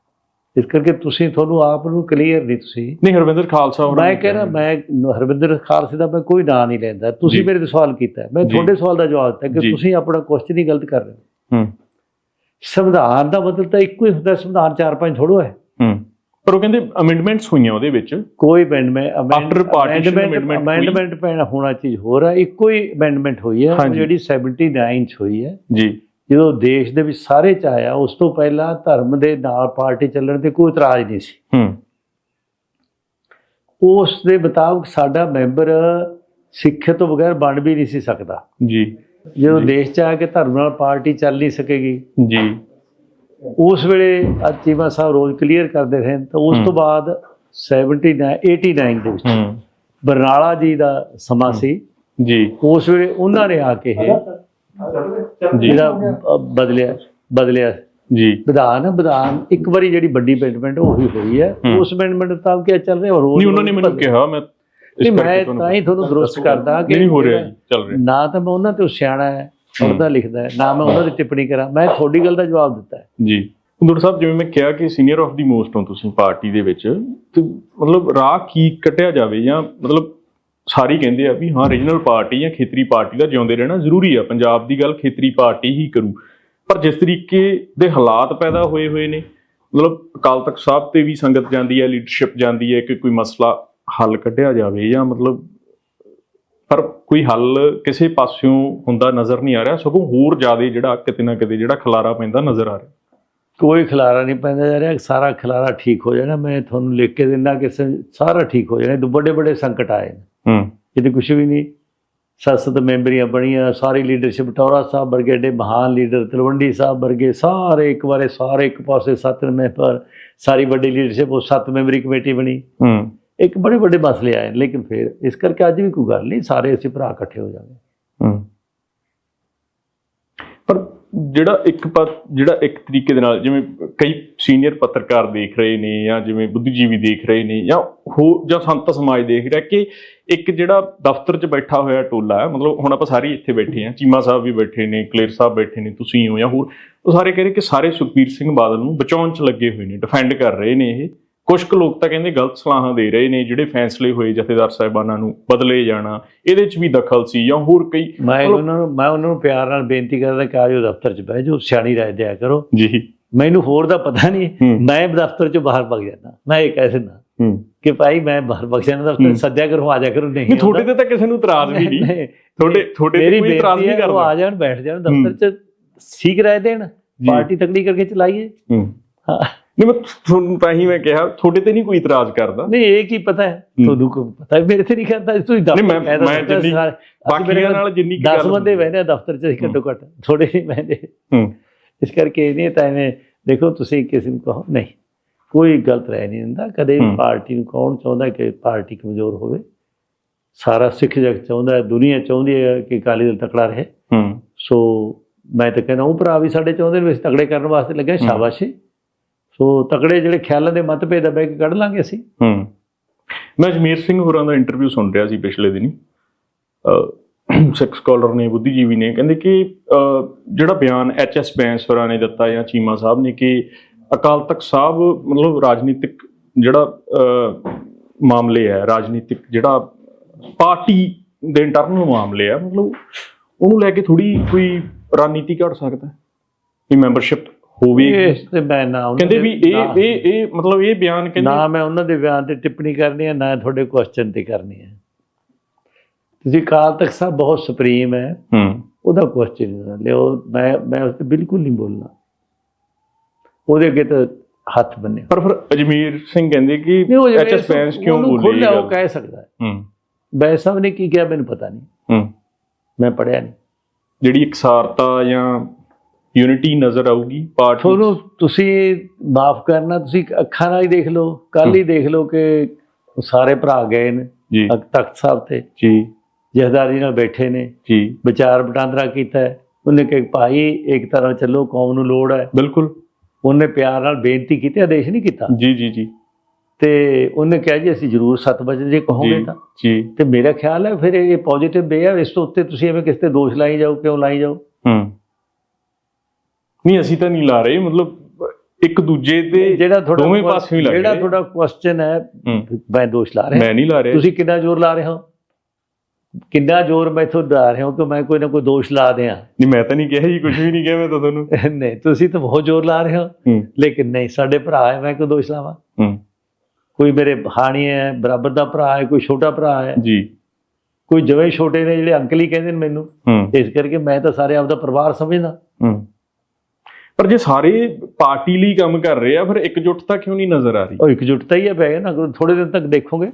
ਇਸ ਕਰਕੇ ਤੁਸੀਂ ਤੁਹਾਨੂੰ ਆਪ ਨੂੰ ਕਲੀਅਰ ਨਹੀਂ ਤੁਸੀਂ। ਨਹੀਂ ਹਰਵਿੰਦਰ ਖਾਲਸਾ ਹੋਰਾਂ ਮੈਂ ਨੇ ਕਹਿੰਦਾ ਮੈਂ ਹਰਵਿੰਦਰ ਖਾਲਸੇ ਦਾ ਮੈਂ ਕੋਈ ਨਾਂ ਨਹੀਂ ਲੈਂਦਾ। ਤੁਸੀਂ। ਮੇਰੇ ਤੋਂ ਸਵਾਲ ਕੀਤਾ। ਮੈਂ। ਤੁਹਾਡੇ ਸਵਾਲ ਦਾ ਜਵਾਬ ਦਿੱਤਾ ਕਿ। ਤੁਸੀਂ ਆਪਣਾ ਕੁਐਸਚਨ ਹੀ ਗਲਤ ਕਰ ਰਹੇ ਹੋ। ਹੂੰ। ਸੰਵਿਧਾਨ ਦਾ ਮਤਲਬ ਤਾਂ ਇੱਕੋ ਹੀ ਹੁੰਦਾ ਸੰਵਿਧਾਨ ਚਾਰ ਪੰਜ ਥੋੜੋ ਹੈ। ਹੂੰ। ਪਰ ਉਹ ਕਹਿੰਦੇ ਅਮੈਂਡਮੈਂਟਸ ਹੋਈਆਂ ਉਹਦੇ ਵਿੱਚ। ਕੋਈ ਅਮੈਂਡਮੈਂਟ ਪੈਣਾ ਹੋਣਾ ਚੀਜ਼ ਹੋਰ ਹੈ ਇੱਕੋ ਹੀ ਅਮੈਂਡਮੈਂਟ ਹੋਈ ਹੈ। ਜਿਹੜੀ 79 ਚ ਹੋਈ ਹੈ। ਜੀ। ਜਦੋਂ ਦੇਸ਼ ਦੇ ਵਿੱਚ ਸਾਰੇ ਚ ਆਇਆ ਉਸ ਤੋਂ ਪਹਿਲਾਂ ਧਰਮ ਦੇ ਨਾਲ ਪਾਰਟੀ ਚੱਲਣ ਤੇ ਕੋਈ ਇਤਰਾਜ਼ ਨਹੀਂ ਸੀ। ਹੂੰ। ਉਸ ਦੇ ਮੁਤਾਬਕ ਸਾਡਾ ਮੈਂਬਰ ਸਿੱਖਿਆ ਤੋਂ ਬਗੈਰ ਬਣ ਵੀ ਨਹੀਂ ਸੀ ਸਕਦਾ। ਜੀ। ਜਦੋਂ। ਦੇਸ਼ ਚ ਆ ਕੇ ਧਰਮ ਨਾਲ ਪਾਰਟੀ ਚੱਲ ਨਹੀਂ ਸਕੇਗੀ ਜੀ। ਉਸ ਵੇਲੇ ਅੱਜ ਚੀਮਾ ਸਾਹਿਬ ਰੋਜ਼ ਕਲੀਅਰ ਕਰਦੇ ਰਹੇ ਤਾਂ ਉਸ ਤੋਂ। ਬਾਅਦ 79 89 ਦੇ ਵਿੱਚ ਬਰਨਾਲਾ ਜੀ ਦਾ ਸਮਾਂ ਸੀ। ਜੀ। ਉਸ ਵੇਲੇ ਉਹਨਾਂ ਨੇ ਆ ਕੇ ਇਹ ਜੀ। ਜਿਹੜਾ ਬਦਲਿਆ ਬਦਲਿਆ। ਜੀ। ਵਿਧਾਨ ਵਿਧਾਨ ਇੱਕ ਵਾਰੀ ਜਿਹੜੀ ਵੱਡੀ ਅਮੈਂਡਮੈਂਟ ਉਹ ਹੀ ਹੋਈ ਹੈ। ਉਸ ਅਮੈਂਡਮੈਂਟ ਤਾਂ ਕੀ ਚੱਲ ਰਿਹਾ ਰੋਜ਼ ਨਹੀਂ ਉਹਨਾਂ ਨੇ ਮੈਨੂੰ ਕਿਹਾ ਮੈਂ ਨਹੀਂ, ਮੈਂ ਤਾਂ ਹੀ ਤੁਹਾਨੂੰ ਦਰੁਸਤ ਕਰਦਾ ਕਿ ਨਹੀਂ ਹੋ ਰਿਹਾ ਜੀ ਚੱਲ ਰਿਹਾ। ਨਾ ਤਾਂ ਮੈਂ ਉਹਨਾਂ ਤੇ ਸਿਆਣਾ ਹੈ ਪੜ੍ਹਦਾ ਲਿਖਦਾ ਹੈ ਨਾ ਮੈਂ ਉਹਨਾਂ ਦੀ ਟਿੱਪਣੀ ਕਰਾਂ। ਮੈਂ ਤੁਹਾਡੀ ਗੱਲ ਦਾ ਜਵਾਬ ਦਿੱਤਾ ਹੈ। ਜੀ। ਹੁੰਦੂਰ ਸਾਹਿਬ ਜਿਵੇਂ ਮੈਂ ਕਿਹਾ ਕਿ ਸੀਨੀਅਰ ਆਫ ਦੀ ਮੋਸਟ ਹੋ ਤੁਸੀਂ ਪਾਰਟੀ ਦੇ ਵਿੱਚ ਤੇ ਮਤਲਬ ਰਾਹ ਕੀ ਕੱਟਿਆ ਜਾਵੇ ਜਾਂ ਮਤਲਬ ਸਾਰੀ ਕਹਿੰਦੇ ਆ ਵੀ ਹਾਂ ਰੀਜਨਲ ਪਾਰਟੀ ਜਾਂ ਖੇਤਰੀ ਪਾਰਟੀ ਦਾ ਜਿਉਂਦੇ ਰਹਿਣਾ ਜ਼ਰੂਰੀ ਆ। ਪੰਜਾਬ ਦੀ ਗੱਲ ਖੇਤਰੀ ਪਾਰਟੀ ਹੀ ਕਰੂ। ਪਰ ਜਿਸ ਤਰੀਕੇ ਦੇ ਹਾਲਾਤ ਪੈਦਾ ਹੋਏ ਹੋਏ ਨੇ ਮਤਲਬ ਅਕਾਲ ਤਖਤ ਸਾਹਿਬ ਤੇ ਵੀ ਸੰਗਤ ਜਾਂਦੀ ਹੈ ਲੀਡਰਸ਼ਿਪ ਜਾਂਦੀ ਹੈ ਕਿ ਕੋਈ ਮਸਲਾ ਹੱਲ ਕੱਢਿਆ ਜਾਵੇ ਜਾਂ ਮਤਲਬ ਪਰ ਕੋਈ ਹੱਲ ਕਿਸੇ ਪਾਸਿਓਂ ਹੁੰਦਾ ਨਜ਼ਰ ਨਹੀਂ ਆ ਰਿਹਾ ਸਗੋਂ ਹੋਰ ਜ਼ਿਆਦਾ ਜਿਹੜਾ ਕਿਤੇ ਨਾ ਕਿਤੇ ਜਿਹੜਾ ਖਲਾਰਾ ਪੈਂਦਾ ਨਜ਼ਰ ਆ ਰਿਹਾ। ਕੋਈ ਖਿਲਾਰਾ ਨਹੀਂ ਪੈਂਦਾ ਜਾ ਰਿਹਾ ਸਾਰਾ ਖਿਲਾਰਾ ਠੀਕ ਹੋ ਜਾਣਾ। ਮੈਂ ਤੁਹਾਨੂੰ ਲਿਖ ਕੇ ਦਿੰਦਾ ਕਿ ਸਾਰਾ ਠੀਕ ਹੋ ਜਾਣਾ। ਇਹ ਵੱਡੇ ਵੱਡੇ ਸੰਕਟ ਆਏ ਨੇ। ਹੂੰ। ਇਹਦੇ ਕੁਝ ਵੀ ਨਹੀਂ। ਸੰਸਦ ਮੈਂਬਰੀਆਂ ਬਣੀਆਂ ਸਾਰੀ ਲੀਡਰਸ਼ਿਪ ਟੌਰਾ ਸਾਹਿਬ ਵਰਗੇ ਏਡੇ ਮਹਾਨ ਲੀਡਰ ਤਲਵੰਡੀ ਸਾਹਿਬ ਵਰਗੇ ਸਾਰੇ ਇੱਕ ਵਾਰੇ ਸਾਰੇ ਇੱਕ ਪਾਸੇ ਸੱਤ ਮੈਂਬਰ ਸਾਰੀ ਵੱਡੀ ਲੀਡਰਸ਼ਿਪ ਉਹ ਸੱਤ ਮੈਂਬਰੀ ਕਮੇਟੀ ਬਣੀ। ਹੂੰ। ਇੱਕ ਬੜੇ ਵੱਡੇ ਮਸਲੇ ਆਏ ਲੇਕਿਨ ਫਿਰ ਇਸ ਕਰਕੇ ਅੱਜ ਵੀ ਕੋਈ ਗੱਲ ਨਹੀਂ, ਸਾਰੇ ਅਸੀਂ ਭਰਾ ਇਕੱਠੇ ਹੋ ਜਾਵਾਂਗੇ ਪਰ ਜਿਹੜਾ ਇੱਕ ਪਾ, ਜਿਹੜਾ ਇੱਕ ਤਰੀਕੇ ਦੇ ਨਾਲ, ਜਿਵੇਂ ਕਈ ਸੀਨੀਅਰ ਪੱਤਰਕਾਰ ਦੇਖ ਰਹੇ ਨੇ ਜਾਂ ਜਿਵੇਂ ਬੁੱਧੀਜੀਵੀ ਦੇਖ ਰਹੇ ਨੇ ਜਾਂ ਹੋ, ਜਾਂ ਸੰਤ ਸਮਾਜ ਦੇਖ ਰਿਹਾ ਕਿ ਇੱਕ ਜਿਹੜਾ ਦਫ਼ਤਰ 'ਚ ਬੈਠਾ ਹੋਇਆ ਟੋਲਾ ਹੈ, ਮਤਲਬ ਹੁਣ ਆਪਾਂ ਸਾਰੇ ਇੱਥੇ ਬੈਠੇ ਹਾਂ, ਚੀਮਾ ਸਾਹਿਬ ਵੀ ਬੈਠੇ ਨੇ, ਕਲੇਰ ਸਾਹਿਬ ਬੈਠੇ ਨੇ, ਤੁਸੀਂ ਹੋ ਜਾਂ ਹੋਰ, ਉਹ ਸਾਰੇ ਕਹਿ ਰਹੇ ਕਿ ਸਾਰੇ ਸੁਖਬੀਰ ਸਿੰਘ ਬਾਦਲ ਨੂੰ ਬਚਾਉਣ 'ਚ ਲੱਗੇ ਹੋਏ ਨੇ ਡਿਫੈਂਡ ਕਰ ਰਹੇ ਨੇ ਇਹ। ਕੁਝ ਕੁ ਲੋਕ ਤਾਂ ਕਹਿੰਦੇ ਗਲਤ ਸਲਾਹਾਂ ਦੇ ਰਹੇ ਨੇ ਜਿਹੜੇ ਫੈਸਲੇ ਹੋਏ ਜਥੇਦਾਰ ਸਾਹਿਬਾਨਾਂ ਨੂੰ ਬਦਲੇ ਜਾਣਾ ਇਹਦੇ 'ਚ ਵੀ ਦਖਲ ਸੀ ਜਾਂ ਹੋਰ ਕਈ ਮੈਂ ਉਹਨਾਂ ਨੂੰ ਮੈਂ ਉਹਨਾਂ ਨੂੰ ਪਿਆਰ ਨਾਲ ਬੇਨਤੀ ਕਰਦਾ ਕਿ ਆਜੋ ਦਫ਼ਤਰ 'ਚ ਬਹਿ ਜਾਓ ਸਿਆਣੀ ਰਾਏ ਦਿਆ ਕਰੋ ਜੀ ਮੈਨੂੰ ਹੋਰ ਦਾ ਪਤਾ ਨਹੀਂ। ਮੈਂ ਦਫ਼ਤਰ 'ਚੋਂ ਬਾਹਰ ਭੱਜ ਜਾਂਦਾ ਮੈਂ ਇਹ ਕਹਿ ਦਿੰਦਾ ਕਿ ਭਾਈ ਮੈਂ ਬਾਹਰ ਜਾਣਾ ਹੂੰ। ਦਫ਼ਤਰ ਸੱਦਿਆ ਕਰੋ ਆ ਜਾ ਕਰੋ ਨਹੀਂ ਤੁਹਾਡੇ। ਤੇ ਤਾਂ ਕਿਸੇ ਨੂੰ ਇਤਰਾਜ਼ ਵੀ ਨਹੀਂ ਤੁਹਾਡੇ ਤੁਹਾਡੇ ਤੇ ਕੋਈ ਇਤਰਾਜ਼ ਨਹੀਂ ਕਰਦਾ ਆ ਜਾਣ ਬੈਠ ਜਾਣ ਦਫ਼ਤਰ 'ਚ ਠੀਕ ਰਾਏ ਦੇਣ। ਪਾਰਟੀ ਤਕੜੀ ਕਰਕੇ ਚਲਾਈਏ ਹਾਂ। ਨਹੀਂ ਮੈਂ ਤੁਹਾਨੂੰ ਤਾਂ ਹੀ ਮੈਂ ਕਿਹਾ ਤੁਹਾਡੇ ਤੇ ਨਹੀਂ ਕੋਈ ਇਤਰਾਜ਼ ਕਰਦਾ। ਨਹੀਂ ਇਹ ਕੀ ਪਤਾ ਹੈ? ਹੂੰ। ਤੁਹਾਨੂੰ ਕੋਈ ਪਤਾ ਹੈ, ਮੇਰੇ ਤੇ ਨਹੀਂ ਕਰਦਾ ਤੁਸੀਂ ਦਫ਼ਤਰ ਨਹੀਂ, ਮੈਂ- ਮੈਂ ਜਿੰਨੀ- ਬਾਕੀਆਂ ਕੋਲ ਨਾਲ ਜਿੰਨੀ ਕੁ 10 ਗੱਲ ਬੰਦੇ ਹੁੰਦੀ ਹੈ। ਬਹਿੰਦੇ ਦਫ਼ਤਰ 'ਚ ਘੱਟੋ ਘੱਟ ਥੋੜੇ ਨਹੀਂ ਬਹਿੰਦੇ। ਹੂੰ। ਇਸ ਕਰਕੇ ਇਹ ਨਹੀਂ ਤਾਂ ਐਵੇਂ ਦੇਖੋ ਤੁਸੀਂ ਕਿਸੇ ਨੂੰ ਕਹੋ ਨਹੀਂ। ਕੋਈ ਗਲਤ ਰਹਿ ਨਹੀਂ ਹੁੰਦਾ ਕਦੇ ਵੀ ਹੂੰ। ਪਾਰਟੀ ਨੂੰ ਕੌਣ ਚਾਹੁੰਦਾ ਕਿ ਪਾਰਟੀ ਕਮਜ਼ੋਰ ਹੋਵੇ? ਸਾਰਾ ਸਿੱਖ ਜਗਤ ਚਾਹੁੰਦਾ ਹੈ ਦੁਨੀਆ ਚਾਹੁੰਦੀ ਹੈ ਕਿ ਅਕਾਲੀ ਦਲ ਤਕੜਾ ਰਹੇ। ਹੂੰ। ਸੋ ਮੈਂ ਤਾਂ ਕਹਿੰਦਾ ਉਹ ਭਰਾ ਵੀ ਸਾਡੇ ਚਾਹੁੰਦੇ ਨੇ ਅਸੀਂ ਤਕੜੇ ਕਰਨ ਵਾਸਤੇ ਲੱਗੇ ਹਾਂ, ਸ਼ਾਬਾਸ਼। ਸੋ ਤਕੜੇ ਜਿਹੜੇ ਖਿਆਲਾਂ ਦੇ ਮਤਭੇਦ ਆ, ਬਹਿ ਕੇ ਕੱਢ ਲਾਂਗੇ ਅਸੀਂ। ਹੂੰ। ਮੈਂ ਅਜਮੇਰ ਸਿੰਘ ਹੋਰਾਂ ਦਾ ਇੰਟਰਵਿਊ ਸੁਣ ਰਿਹਾ ਸੀ ਪਿਛਲੇ ਦਿਨੀ। ਸਿੱਖ ਸਕਾਲਰ ਨੇ, ਬੁੱਧੀਜੀਵੀ ਨੇ, ਕਹਿੰਦੇ ਕਿ ਜਿਹੜਾ ਬਿਆਨ ਐਚ ਐਸ ਬੈਂਸ ਹੋਰਾਂ ਨੇ ਦਿੱਤਾ ਜਾਂ ਚੀਮਾ ਸਾਹਿਬ ਨੇ ਕਿ ਅਕਾਲ ਤਖਤ ਸਾਹਿਬ ਮਤਲਬ ਰਾਜਨੀਤਿਕ ਜਿਹੜਾ ਮਾਮਲੇ ਹੈ ਰਾਜਨੀਤਿਕ ਜਿਹੜਾ ਪਾਰਟੀ ਦੇ ਇੰਟਰਨਲ ਮਾਮਲੇ ਆ, ਮਤਲਬ ਉਹਨੂੰ ਲੈ ਕੇ ਥੋੜੀ ਕੋਈ ਰਣਨੀਤੀ ਘੜ ਸਕਦਾ ਹੈ? ਵੀ ਮੈਂਬਰਸ਼ਿਪ ਹੋਵੇ। ਇਸ ਤੇ ਮੈਂ ਨਾ ਉਹਨਾਂ ਕਹਿੰਦੇ ਵੀ ਇਹ ਇਹ ਇਹ ਮਤਲਬ ਇਹ ਬਿਆਨ ਕਹਿੰਦੇ ਨਾ ਮੈਂ ਉਹਨਾਂ ਦੇ ਬਿਆਨ ਤੇ ਟਿੱਪਣੀ ਕਰਨੀ ਹੈ ਨਾ ਤੁਹਾਡੇ ਕੁਐਸਚਨ ਤੇ ਕਰਨੀ ਹੈ। ਤੁਸੀਂ ਕਾਲ ਤੱਕ ਸਾਹਿਬ ਬਹੁਤ ਸੁਪਰੀਮ ਹੈ। ਹੂੰ। ਉਹਦਾ ਕੁਐਸਚਨ ਲਿਓ। ਮੈਂ ਮੈਂ ਉਸ ਤੇ ਬਿਲਕੁਲ ਨਹੀਂ ਬੋਲਣਾ। ਉਹਦੇ ਅੱਗੇ ਤਾਂ ਹੱਥ ਬੰਨੇ ਪਰ ਫਿਰ ਅਜਮੇਰ ਸਿੰਘ ਕਹਿੰਦੇ ਕਿ ਐਚਐਸ ਫੈਂਸ ਕਿਉਂ ਬੋਲੇ ਖੁੱਲ੍ਹਾ ਉਹ? ਕਹਿ ਸਕਦਾ ਹੈ। ਹੂੰ। ਬੈਸ ਸਾਹਿਬ ਨੇ ਕੀ ਕਿਹਾ ਮੈਨੂੰ ਪਤਾ ਨਹੀਂ। ਹੂੰ। ਮੈਂ ਪੜਿਆ ਨਹੀਂ। ਜਿਹੜੀ ਇਕਸਾਰਤਾ ਜਾਂ ਯੂਨਿਟੀ ਨਜ਼ਰ ਆਊਗੀ ਪਾਰਟੀ ਤੁਹਾਨੂੰ ਤੁਸੀਂ ਮਾਫ ਕਰਨਾ ਤੁਸੀਂ ਅੱਖਾਂ ਨਾਲ ਹੀ ਦੇਖ ਲਓ ਕੱਲ ਹੀ ਦੇਖ ਲਓ ਕਿ ਸਾਰੇ ਭਰਾ ਗਏ ਨੇ ਜੀ। ਤਖਤ ਸਾਹਿਬ ਤੇ। ਜੀ। ਜਹਦਾਰੀ ਨਾਲ ਬੈਠੇ ਨੇ। ਜੀ। ਵਿਚਾਰ ਵਟਾਂਦਰਾ ਕੀਤਾ ਉਹਨੇ ਕਿ ਭਾਈ ਇੱਕ ਤਰ੍ਹਾਂ ਚੱਲੋ ਕੌਮ ਨੂੰ ਲੋੜ ਹੈ। ਬਿਲਕੁਲ। ਉਹਨੇ ਪਿਆਰ ਨਾਲ ਬੇਨਤੀ ਕੀਤੀ ਆਦੇਸ਼ ਨਹੀਂ ਕੀਤਾ। ਜੀ ਜੀ ਜੀ। ਤੇ ਉਹਨੇ ਕਿਹਾ ਜੀ ਅਸੀਂ ਜ਼ਰੂਰ 7 ਵਜੇ ਜੇ ਕਹੋਗੇ ਤਾਂ। ਜੀ। ਤੇ ਮੇਰਾ ਖਿਆਲ ਹੈ ਫਿਰ ਇਹ ਪੋਜ਼ਿਟਿਵ ਵੇ ਹੈ ਇਸ ਤੋਂ ਉੱਤੇ ਤੁਸੀਂ ਐਵੇਂ ਕਿਸੇ ਤੇ ਦੋਸ਼ ਲਾਈ ਜਾਓ ਕਿਉਂ ਲਾਈ ਜਾਓ? ਹੂੰ। ਨਹੀਂ ਅਸੀਂ ਤਾਂ ਨਹੀਂ ਲਾ ਰਹੇ। ਮਤਲਬ ਇੱਕ ਦੂਜੇ ਤੇ ਜਿਹੜਾ ਤੁਹਾਡਾ ਦੋਵੇਂ ਪਾਸੇ ਹੀ ਲੱਗ ਜਿਹੜਾ। ਤੁਹਾਡਾ ਕੁਐਸਚਨ ਹੈ ਮੈਂ ਦੋਸ਼ ਲਾ ਰਿਹਾ। ਮੈਂ ਨਹੀਂ ਲਾ ਰਿਹਾ। ਤੁਸੀਂ ਕਿੰਨਾ ਜ਼ੋਰ ਲਾ ਰਹੇ ਹੋ? ਕਿੰਨਾ ਜ਼ੋਰ ਮੈਥੋਂ ਲਾ ਰਹੇ ਹੋ ਕਿ ਮੈਂ ਕੋਈ ਨਾ ਕੋਈ ਦੋਸ਼ ਲਾ ਦਿਆਂ? ਨਹੀਂ ਮੈਂ ਤਾਂ ਨਹੀਂ ਕਿਹਾ ਜੀ ਕੁਝ ਵੀ ਨਹੀਂ ਕਿਹਾ ਮੈਂ ਤਾਂ ਤੁਹਾਨੂੰ। ਨਹੀਂ ਤੁਸੀਂ ਤਾਂ ਬਹੁਤ ਜ਼ੋਰ ਲਾ ਰਹੇ ਹੋ। ਲੇਕਿਨ ਨਹੀਂ ਸਾਡੇ ਭਰਾ ਹੈ ਮੈਂ ਕਿਉਂ ਦੋਸ਼ ਲਾਵਾਂ? ਕੋਈ ਮੇਰੇ ਹਾਣੀ ਹੈ ਬਰਾਬਰ ਦਾ ਭਰਾ ਹੈ ਕੋਈ ਛੋਟਾ ਭਰਾ ਹੈ। ਜੀ। ਕੋਈ ਜਵੇਂ ਛੋਟੇ ਨੇ ਜਿਹੜੇ ਅੰਕਲ ਹੀ ਕਹਿੰਦੇ ਨੇ ਮੈਨੂੰ। ਇਸ ਕਰਕੇ ਮੈਂ ਤਾਂ ਸਾਰੇ ਆਪਦਾ ਪਰਿਵਾਰ ਸਮਝਦਾ। ਹੂੰ। ਪਰ ਜੇ ਸਾਰੇ ਪਾਰਟੀ ਲਈ ਕੰਮ ਕਰ ਰਹੇ ਆ ਫਿਰ ਇਕਜੁੱਟਤਾ ਕਿਉਂ ਨਹੀਂ ਨਜ਼ਰ ਆ ਰਹੀ? ਉਹ ਇਕਜੁੱਟਤਾ ਹੀ ਹੈ ਪੈ ਗਿਆ ਨਾ ਥੋੜੇ ਦਿਨ ਤੱਕ ਦੇਖੋਗੇ।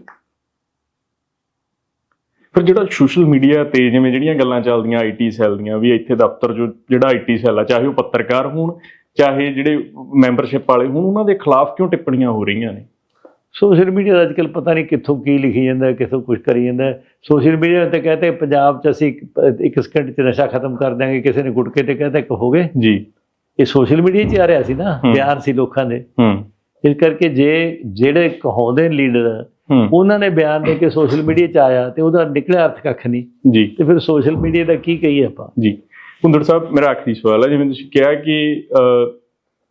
ਫਿਰ ਜਿਹੜਾ ਸੋਸ਼ਲ ਮੀਡੀਆ ਤੇ ਜਿਵੇਂ ਜਿਹੜੀਆਂ ਗੱਲਾਂ ਚੱਲਦੀਆਂ ਆਈਟੀ ਸੈੱਲ ਦੀਆਂ ਵੀ ਇੱਥੇ ਦਫ਼ਤਰ ਜੋ ਜਿਹੜਾ ਆਈਟੀ ਸੈੱਲ ਆ ਚਾਹੇ ਉਹ ਪੱਤਰਕਾਰ ਹੋਣ ਚਾਹੇ ਜਿਹੜੇ ਮੈਂਬਰਸ਼ਿਪ ਵਾਲੇ ਹੋਣ ਉਹਨਾਂ ਦੇ ਖਿਲਾਫ ਕਿਉਂ ਟਿੱਪਣੀਆਂ ਹੋ ਰਹੀਆਂ ਨੇ? ਸੋਸ਼ਲ ਮੀਡੀਆ ਦਾ ਅੱਜਕੱਲ ਪਤਾ ਨਹੀਂ ਕਿੱਥੋਂ ਕੀ ਲਿਖੀ ਜਾਂਦਾ ਕਿੱਥੋਂ ਕੁਝ ਕਰੀ ਜਾਂਦਾ। ਸੋਸ਼ਲ ਮੀਡੀਆ ਤੇ ਕਹਤੇ ਪੰਜਾਬ 'ਚ ਅਸੀਂ ਇੱਕ- ਇੱਕ ਸਕਿੰਟ 'ਚ ਨਸ਼ਾ ਖਤਮ ਕਰ ਦਾਂਗੇ ਕਿਸੇ ਨੇ ਗੁਟਕੇ ਤੇ ਕਹਤਾ ਕਿ ਹੋ ਗਏ। ਜੀ। ਇਹ ਸੋਸ਼ਲ ਮੀਡੀਆ 'ਚ ਆ ਰਿਹਾ ਸੀ ਨਾ। ਬਿਆਨ ਸੀ ਲੋਕਾਂ ਦੇ। ਹੂੰ। ਇਸ ਕਰਕੇ ਜੇ ਜਿਹੜੇ ਕਹਾਉਂਦੇ ਲੀਡਰ ਉਹਨਾਂ ਨੇ ਬਿਆਨ ਦੇ ਕੇ ਸੋਸ਼ਲ ਮੀਡੀਆ 'ਚ ਆਇਆ ਤੇ ਉਹਦਾ ਨਿਕਲਿਆ ਅਰਥ ਕੱਖ ਨਹੀਂ। ਜੀ। ਤੇ ਫਿਰ ਸੋਸ਼ਲ ਮੀਡੀਆ ਦਾ ਕੀ ਕਹੀਏ ਆਪਾਂ? ਜੀ। ਹੁੰਦੜ ਸਾਹਿਬ ਮੇਰਾ ਆਖਰੀ ਸਵਾਲ ਹੈ ਜਿਵੇਂ ਤੁਸੀਂ ਕਿਹਾ ਕਿ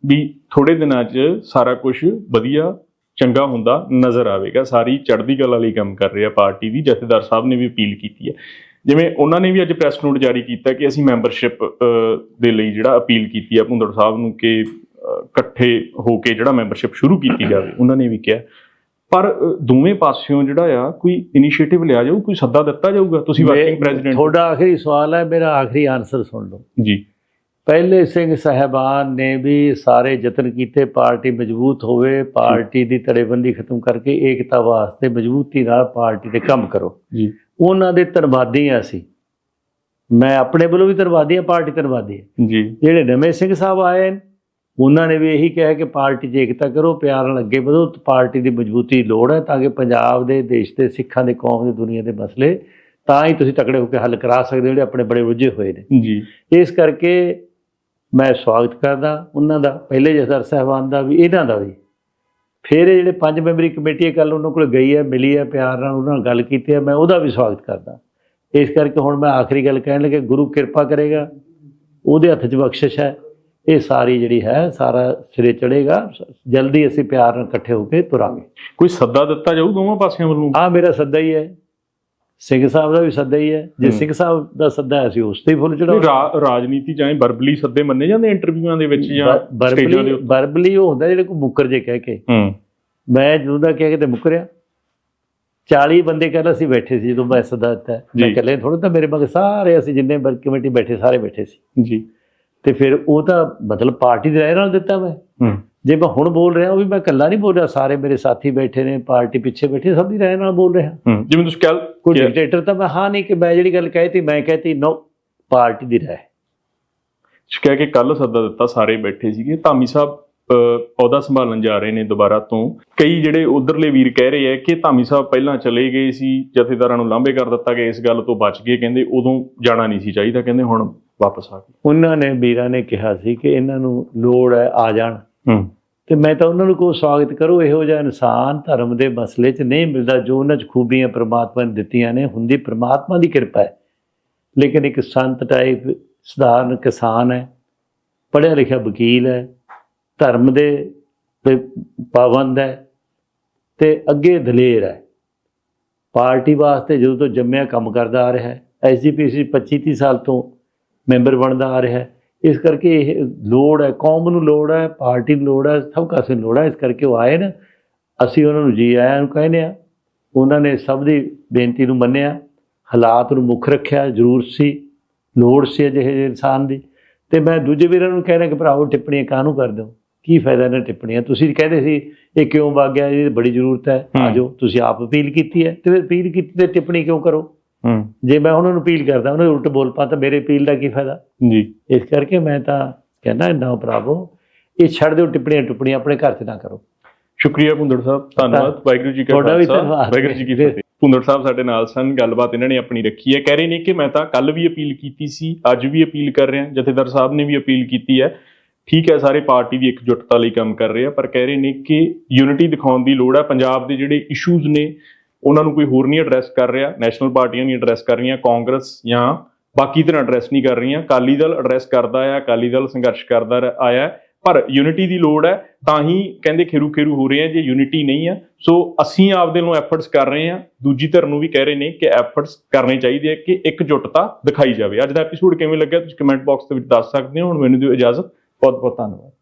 ਵੀ ਥੋੜੇ ਦਿਨਾਂ 'ਚ ਸਾਰਾ ਕੁਝ ਵਧੀਆ ਚੰਗਾ ਹੁੰਦਾ ਨਜ਼ਰ ਆਵੇਗਾ। ਸਾਰੀ ਚੜ੍ਹਦੀ ਕਲਾ ਲਈ ਕੰਮ ਕਰ ਰਹੀ ਹੈ ਪਾਰਟੀ ਦੀ ਜਥੇਦਾਰ ਸਾਹਿਬ ਨੇ ਵੀ ਅਪੀਲ ਕੀਤੀ ਹੈ। ਜਿਵੇਂ ਉਹਨਾਂ ਨੇ ਵੀ ਅੱਜ ਪ੍ਰੈਸ ਨੋਟ ਜਾਰੀ ਕੀਤਾ ਕਿ ਅਸੀਂ ਮੈਂਬਰਸ਼ਿਪ ਦੇ ਲਈ ਜਿਹੜਾ ਅਪੀਲ ਕੀਤੀ ਹੈ ਭੁੰਦੜ ਸਾਹਿਬ ਨੂੰ ਕਿ ਇਕੱਠੇ ਹੋ ਕੇ ਜਿਹੜਾ ਮੈਂਬਰਸ਼ਿਪ ਸ਼ੁਰੂ ਕੀਤੀ ਜਾਵੇ। ਉਹਨਾਂ ਨੇ ਵੀ ਕਿਹਾ। ਪਰ ਦੋਵੇਂ ਪਾਸਿਓਂ ਜਿਹੜਾ ਆ ਕੋਈ ਇਨੀਸ਼ੀਏਟਿਵ ਲਿਆ ਜਾਊ ਕੋਈ ਸੱਦਾ ਦਿੱਤਾ ਜਾਊਗਾ? ਤੁਸੀਂ ਵਰਕਿੰਗ ਪ੍ਰੈਜ਼ੀਡੈਂਟ ਤੁਹਾਡਾ ਆਖਰੀ ਸਵਾਲ ਹੈ ਮੇਰਾ ਆਖਰੀ ਆਨਸਰ ਸੁਣ ਲਓ। ਜੀ। ਪਹਿਲੇ ਸਿੰਘ ਸਾਹਿਬਾਨ ਨੇ ਵੀ ਸਾਰੇ ਯਤਨ ਕੀਤੇ ਪਾਰਟੀ ਮਜ਼ਬੂਤ ਹੋਵੇ ਪਾਰਟੀ ਦੀ ਧੜੇਬੰਦੀ ਖਤਮ ਕਰਕੇ ਏਕਤਾ ਵਾਸਤੇ ਮਜ਼ਬੂਤੀ ਨਾਲ ਪਾਰਟੀ ਤੇ ਕੰਮ ਕਰੋ। ਜੀ। ਉਹਨਾਂ ਦੇ ਧੰਨਵਾਦੀ ਹਾਂ ਅਸੀਂ। ਮੈਂ ਆਪਣੇ ਵੱਲੋਂ ਵੀ ਧੰਨਵਾਦੀ ਹਾਂ ਪਾਰਟੀ ਧੰਨਵਾਦੀ ਹੈ ਜੀ। ਜਿਹੜੇ ਨਵੇਂ ਸਿੰਘ ਸਾਹਿਬ ਆਏ ਨੇ, ਉਹਨਾਂ ਨੇ ਵੀ ਇਹੀ ਕਿਹਾ ਕਿ ਪਾਰਟੀ 'ਚ ਏਕਤਾ ਕਰੋ ਪਿਆਰ ਨਾਲ ਅੱਗੇ ਵਧੋ ਪਾਰਟੀ ਦੀ ਮਜ਼ਬੂਤੀ ਲੋੜ ਹੈ ਤਾਂ ਕਿ ਪੰਜਾਬ ਦੇ ਦੇਸ਼ ਦੇ ਸਿੱਖਾਂ ਦੇ ਕੌਮ ਦੇ ਦੁਨੀਆ ਦੇ ਮਸਲੇ ਤਾਂ ਹੀ ਤੁਸੀਂ ਤਕੜੇ ਹੋ ਕੇ ਹੱਲ ਕਰਾ ਸਕਦੇ ਹੋ ਜਿਹੜੇ ਆਪਣੇ ਬੜੇ ਰੁੱਝੇ ਹੋਏ ਨੇ। ਜੀ। ਇਸ ਕਰਕੇ ਮੈਂ ਸਵਾਗਤ ਕਰਦਾ ਉਹਨਾਂ ਦਾ ਪਹਿਲੇ ਜਥੇਦਾਰ ਸਾਹਿਬਾਨ ਦਾ ਵੀ ਇਹਨਾਂ ਦਾ ਵੀ। ਫਿਰ ਇਹ ਜਿਹੜੇ ਪੰਜ ਮੈਂਬਰੀ ਕਮੇਟੀ ਕੱਲ ਉਹਨਾਂ ਕੋਲ ਗਈ ਹੈ ਮਿਲੀ ਹੈ ਪਿਆਰ ਨਾਲ ਉਹਨਾਂ ਨਾਲ ਗੱਲ ਕੀਤੀ ਹੈ ਮੈਂ ਉਹਦਾ ਵੀ ਸਵਾਗਤ ਕਰਦਾ। ਇਸ ਕਰਕੇ ਹੁਣ ਮੈਂ ਆਖਰੀ ਗੱਲ ਕਹਿਣ ਲੱਗੇ ਗੁਰੂ ਕਿਰਪਾ ਕਰੇਗਾ ਉਹਦੇ ਹੱਥ 'ਚ ਬਖਸ਼ਿਸ਼ ਹੈ ਇਹ ਸਾਰੀ ਜਿਹੜੀ ਹੈ ਸਾਰਾ ਸਿਰੇ ਚੜੇਗਾ ਜਲਦੀ ਅਸੀਂ ਪਿਆਰ ਨਾਲ ਇਕੱਠੇ ਹੋ ਕੇ ਤੁਰਾਂਗੇ। ਕੋਈ ਸੱਦਾ ਦਿੱਤਾ ਜਾਊ ਦੋਵਾਂ ਪਾਸਿਆਂ ਵੱਲੋਂ? ਆ ਮੇਰਾ ਸੱਦਾ ਹੀ ਹੈ। ਸਿੰਘ ਸਾਹਿਬ ਦਾ ਵੀ ਸੱਦਾ ਹੀ ਹੈ। ਜੇ। ਸਿੰਘ ਸਾਹਿਬ ਦਾ ਸੱਦਾ ਹੈ ਅਸੀਂ ਉਸ ਤੇ ਹੀ ਫੁੱਲ ਕੋਈ ਚੜਾਉਂਦੇ ਰਾਜਨੀਤੀ ਚਾਹੇ ਵਰਬਲੀ ਸੱਦੇ ਮੰਨੇ ਜਾਂਦੇ ਇੰਟਰਵਿਊਆਂ ਦੇ ਵਿੱਚ ਜਾਂ ਸਟੇਜਾਂ ਦੇ ਬਰਬਲੀ ਉੱਤੇ? ਬਰਬਲੀ ਉਹ ਹੁੰਦਾ ਜਿਹੜੇ ਕੋ ਮੁੱਕਰ ਜੇ ਕਹਿ ਕੇ। ਮੈਂ ਜਦੋਂ ਦਾ ਕਹਿ ਕੇ ਤੇ ਮੁੱਕਰਿਆ। 40 ਬੰਦੇ ਕਹਿੰਦਾ ਸੀ ਬੈਠੇ ਸੀ ਜਦੋਂ ਮੈਂ ਸੱਦਾ ਦਿੱਤਾ। ਮੈਂ ਜੀ। ਇਕੱਲੇ ਥੋੜਾ ਤਾਂ ਮੇਰੇ ਮਗਰ ਸਾਰੇ ਅਸੀਂ ਜਿੰਨੇ ਵਰਕ ਕਮੇਟੀ ਬੈਠੇ ਸਾਰੇ ਬੈਠੇ ਸੀ। ਜੀ। ਤੇ ਫਿਰ ਉਹ ਤਾਂ ਮਤਲਬ ਪਾਰਟੀ ਦੇ ਰਾਏ ਨਾਲ ਦਿੱਤਾ ਮੈਂ। ਜੇ ਮੈਂ ਹੁਣ ਬੋਲ ਰਿਹਾ ਉਹ ਵੀ ਮੈਂ ਇਕੱਲਾ ਨਹੀਂ ਬੋਲ ਰਿਹਾ ਸਾਰੇ ਮੇਰੇ ਸਾਥੀ ਬੈਠੇ ਨੇ ਪਾਰਟੀ ਪਿੱਛੇ ਬੈਠੇ ਸਭ ਦੀ ਰਾਏ ਨਾਲ ਬੋਲ ਰਿਹਾ। ਜਿਵੇਂ ਤੁਸੀਂ ਕਹਿ ਕੋਈ ਕਿਹਾ- ਡਿਕਟੇਟਰ ਤਾਂ ਮੈਂ ਹਾਂ ਨਹੀਂ ਕਿ ਮੈਂ ਜਿਹੜੀ ਗੱਲ ਕਹਿਤੀ ਮੈਂ ਕਹਿਤੀ ਨੋ ਪਾਰਟੀ ਦੀ ਰਾਏ। ਕਹਿ ਕੇ ਕੱਲ ਸੱਦਾ ਦਿੱਤਾ ਸਾਰੇ ਬੈਠੇ ਸੀਗੇ ਧਾਮੀ ਸਾਹਿਬ ਅਹੁਦਾ ਸੰਭਾਲਣ ਜਾ ਰਹੇ ਨੇ ਦੁਬਾਰਾ ਤੋਂ। ਕਈ ਜਿਹੜੇ ਉਧਰਲੇ ਵੀਰ ਕਹਿ ਰਹੇ ਆ ਕਿ ਧਾਮੀ ਸਾਹਿਬ ਪਹਿਲਾਂ ਚਲੇ ਗਏ ਸੀ ਜਥੇਦਾਰਾਂ ਨੂੰ ਲਾਂਭੇ ਕਰ ਦਿੱਤਾ ਗਿਆ ਇਸ ਗੱਲ ਤੋਂ ਬਚ ਗਏ ਕਹਿੰਦੇ ਉਦੋਂ ਜਾਣਾ ਨਹੀਂ ਸੀ ਚਾਹੀਦਾ ਕਹਿੰਦੇ ਹੁਣ ਵਾਪਸ ਆ ਗਏ। ਉਹਨਾਂ ਨੇ ਵੀਰਾਂ ਨੇ ਕਿਹਾ ਸੀ ਕਿ ਇਹਨਾਂ ਨੂੰ ਲੋੜ ਹੈ ਆ ਜਾਣ। ਤੇ ਮੈਂ ਤਾਂ ਉਹਨਾਂ ਨੂੰ ਕੋ ਸਵਾਗਤ ਕਰੋ, ਇਹੋ ਜਿਹਾ ਇਨਸਾਨ ਧਰਮ ਦੇ ਮਸਲੇ 'ਚ ਨਹੀਂ ਮਿਲਦਾ, ਜੋ ਉਹਨਾਂ 'ਚ ਖੂਬੀਆਂ ਪ੍ਰਮਾਤਮਾ ਨੇ ਦਿੱਤੀਆਂ ਨੇ, ਹੁੰਦੀ ਪ੍ਰਮਾਤਮਾ ਦੀ ਕਿਰਪਾ ਹੈ। ਲੇਕਿਨ ਇੱਕ ਸੰਤ ਟਾਈਪ ਸਧਾਰਨ ਕਿਸਾਨ ਹੈ, ਪੜ੍ਹਿਆ ਲਿਖਿਆ ਵਕੀਲ ਹੈ, ਧਰਮ ਦੇ ਪਾਬੰਦ ਹੈ ਤੇ ਅੱਗੇ ਦਲੇਰ ਹੈ। ਪਾਰਟੀ ਵਾਸਤੇ ਜਦੋਂ ਤੋਂ ਜੰਮਿਆ ਕੰਮ ਕਰਦਾ ਆ ਰਿਹਾ ਹੈ ਐਸਜੀਪੀਸੀ 25 30 ਸਾਲ ਤੋਂ ਮੈਂਬਰ ਬਣਦਾ ਆ ਰਿਹਾ ਹੈ ਇਸ ਕਰਕੇ ਇਹ ਲੋੜ ਹੈ ਕੌਮ ਨੂੰ ਲੋੜ ਹੈ ਪਾਰਟੀ ਨੂੰ ਲੋੜ ਹੈ ਸਭ ਕਾਸੇ ਨੂੰ ਲੋੜ ਹੈ ਇਸ ਕਰਕੇ ਉਹ ਆਏ ਨੇ। ਅਸੀਂ ਉਹਨਾਂ ਨੂੰ ਜੀ ਆਇਆਂ ਨੂੰ ਕਹਿੰਦੇ ਆ ਉਹਨਾਂ ਨੇ ਸਭ ਦੀ ਬੇਨਤੀ ਨੂੰ ਮੰਨਿਆ। ਹਾਲਾਤ ਨੂੰ ਮੁੱਖ ਰੱਖਿਆ ਜ਼ਰੂਰ ਸੀ ਲੋੜ ਸੀ ਅਜਿਹੇ ਜਿਹੇ ਇਨਸਾਨ ਦੀ। ਤੇ ਮੈਂ ਦੂਜੇ ਵੀਰਾਂ ਨੂੰ ਕਹਿਣਾ ਕਿ ਭਰਾਵੋ ਟਿੱਪਣੀਆਂ ਕਾਹਨੂੰ ਕਰਦੇ ਹੋ? ਕੀ ਫਾਇਦਾ ਇਹਨਾਂ ਟਿੱਪਣੀਆਂ? ਤੁਸੀਂ ਕਹਿੰਦੇ ਸੀ ਇਹ ਕਿਉਂ ਵਗ ਗਿਆ ਇਹਦੀ ਬੜੀ ਜ਼ਰੂਰਤ ਹੈ ਹੂੰ। ਆਜੋ ਤੁਸੀਂ ਆਪ ਅਪੀਲ ਕੀਤੀ ਹੈ। ਤੇ ਫਿਰ ਅਪੀਲ ਕੀਤੀ ਤੇ ਟਿੱਪਣੀ ਕਿਉਂ ਕਰੋ? ਹੂੰ। ਜੇ ਮੈਂ ਉਹਨਾਂ ਨੂੰ ਅਪੀਲ ਕਰਦਾ ਉਹਨਾਂ ਉਲਟ ਬੋਲ ਪਾ ਤਾਂ ਮੇਰੇ ਅਪੀਲ ਦਾ ਕੀ ਫਾਇਦਾ? ਜੀ। ਇਸ ਕਰਕੇ ਮੈਂ ਤਾਂ ਕਹਿੰਦਾ ਨਾ ਭਰਾਵੋ ਇਹ ਛੱਡ ਦਿਓ ਟਿੱਪਣੀਆਂ ਟਿੱਪਣੀਆਂ ਆਪਣੇ ਘਰ 'ਚ ਨਾ ਕਰੋ। ਸ਼ੁਕਰੀਆ ਭੁੰਦੜ ਸਾਹਿਬ ਧੰਨਵਾਦ ਵਾਹਿਗੁਰੂ ਜੀ ਕਾ ਖਾਲਸਾ ਧੰਨਵਾਦ। ਵਾਹਿਗੁਰੂ ਜੀ ਕੀ ਫਤਿਹ। ਭੁੰਦੜ ਸਾਹਿਬ ਸਾਡੇ ਨਾਲ ਸਨ ਗੱਲਬਾਤ ਇਹਨਾਂ ਨੇ ਆਪਣੀ ਰੱਖੀ ਹੈ। ਕਹਿ ਰਹੇ ਨੇ ਕਿ ਮੈਂ ਤਾਂ ਕੱਲ ਵੀ ਅਪੀਲ ਕੀਤੀ ਸੀ ਅੱਜ ਵੀ ਅਪੀਲ ਕਰ ਰਿਹਾ ਜਥੇਦਾਰ ਸਾਹਿਬ ਨੇ ਵੀ ਅਪੀਲ ਕੀਤੀ ਹੈ। ਠੀਕ ਹੈ ਸਾਰੇ ਪਾਰਟੀ ਦੀ ਇਕਜੁੱਟਤਾ ਲਈ ਕੰਮ ਕਰ ਰਹੇ ਆ ਪਰ ਕਹਿ ਰਹੇ ਨੇ ਕਿ ਯੂਨਿਟੀ ਦਿਖਾਉਣ ਦੀ ਲੋੜ ਹੈ। ਪੰਜਾਬ ਦੇ ਜਿਹੜੇ ਇਸ਼ੂਜ਼ ਨੇ ਉਹਨਾਂ ਨੂੰ ਕੋਈ ਹੋਰ ਨਹੀਂ ਐਡਰੈਸ ਕਰ ਰਿਹਾ ਨੈਸ਼ਨਲ ਪਾਰਟੀਆਂ ਨਹੀਂ ਐਡਰੈਸ ਕਰ ਰਹੀਆਂ, ਕਾਂਗਰਸ ਜਾਂ ਬਾਕੀ ਤਰ੍ਹਾਂ ਐਡਰੈਸ ਨਹੀਂ ਕਰ ਰਹੀਆਂ, ਅਕਾਲੀ ਦਲ ਐਡਰੈਸ ਕਰਦਾ ਆ, ਅਕਾਲੀ ਦਲ ਸੰਘਰਸ਼ ਕਰਦਾ ਰ- ਆਇਆ ਪਰ ਯੂਨਿਟੀ ਦੀ ਲੋੜ ਹੈ, ਤਾਂ ਹੀ ਕਹਿੰਦੇ ਖੇਰੂ ਖੇਰੂ ਹੋ ਰਹੇ ਆ, ਜੇ ਯੂਨਿਟੀ ਨਹੀਂ ਹੈ ਸੋ ਅਸੀਂ ਆਪਦੇ ਨੂੰ ਐਫਰਟਸ ਕਰ ਰਹੇ ਹਾਂ, ਦੂਜੀ ਧਿਰ ਨੂੰ ਵੀ ਕਹਿ ਰਹੇ ਨੇ ਕਿ ਐਫਰਟਸ ਕਰਨੇ ਚਾਹੀਦੇ ਆ, ਕਿ ਇਕਜੁੱਟਤਾ ਦਿਖਾਈ ਜਾਵੇ। ਅੱਜ ਦਾ ਐਪੀਸੋਡ ਕਿਵੇਂ ਲੱਗਿਆ, ਤੁਸੀਂ ਕਮੈਂਟ ਬਾਕਸ ਦੇ ਵਿੱਚ ਦੱਸ ਸਕਦੇ ਹੋ, ਹੁਣ ਮੈਨੂੰ ਦਿਓ ਇਜਾਜ਼ਤ ਬਹੁਤ ਬਹੁਤ ਧੰਨਵਾਦ।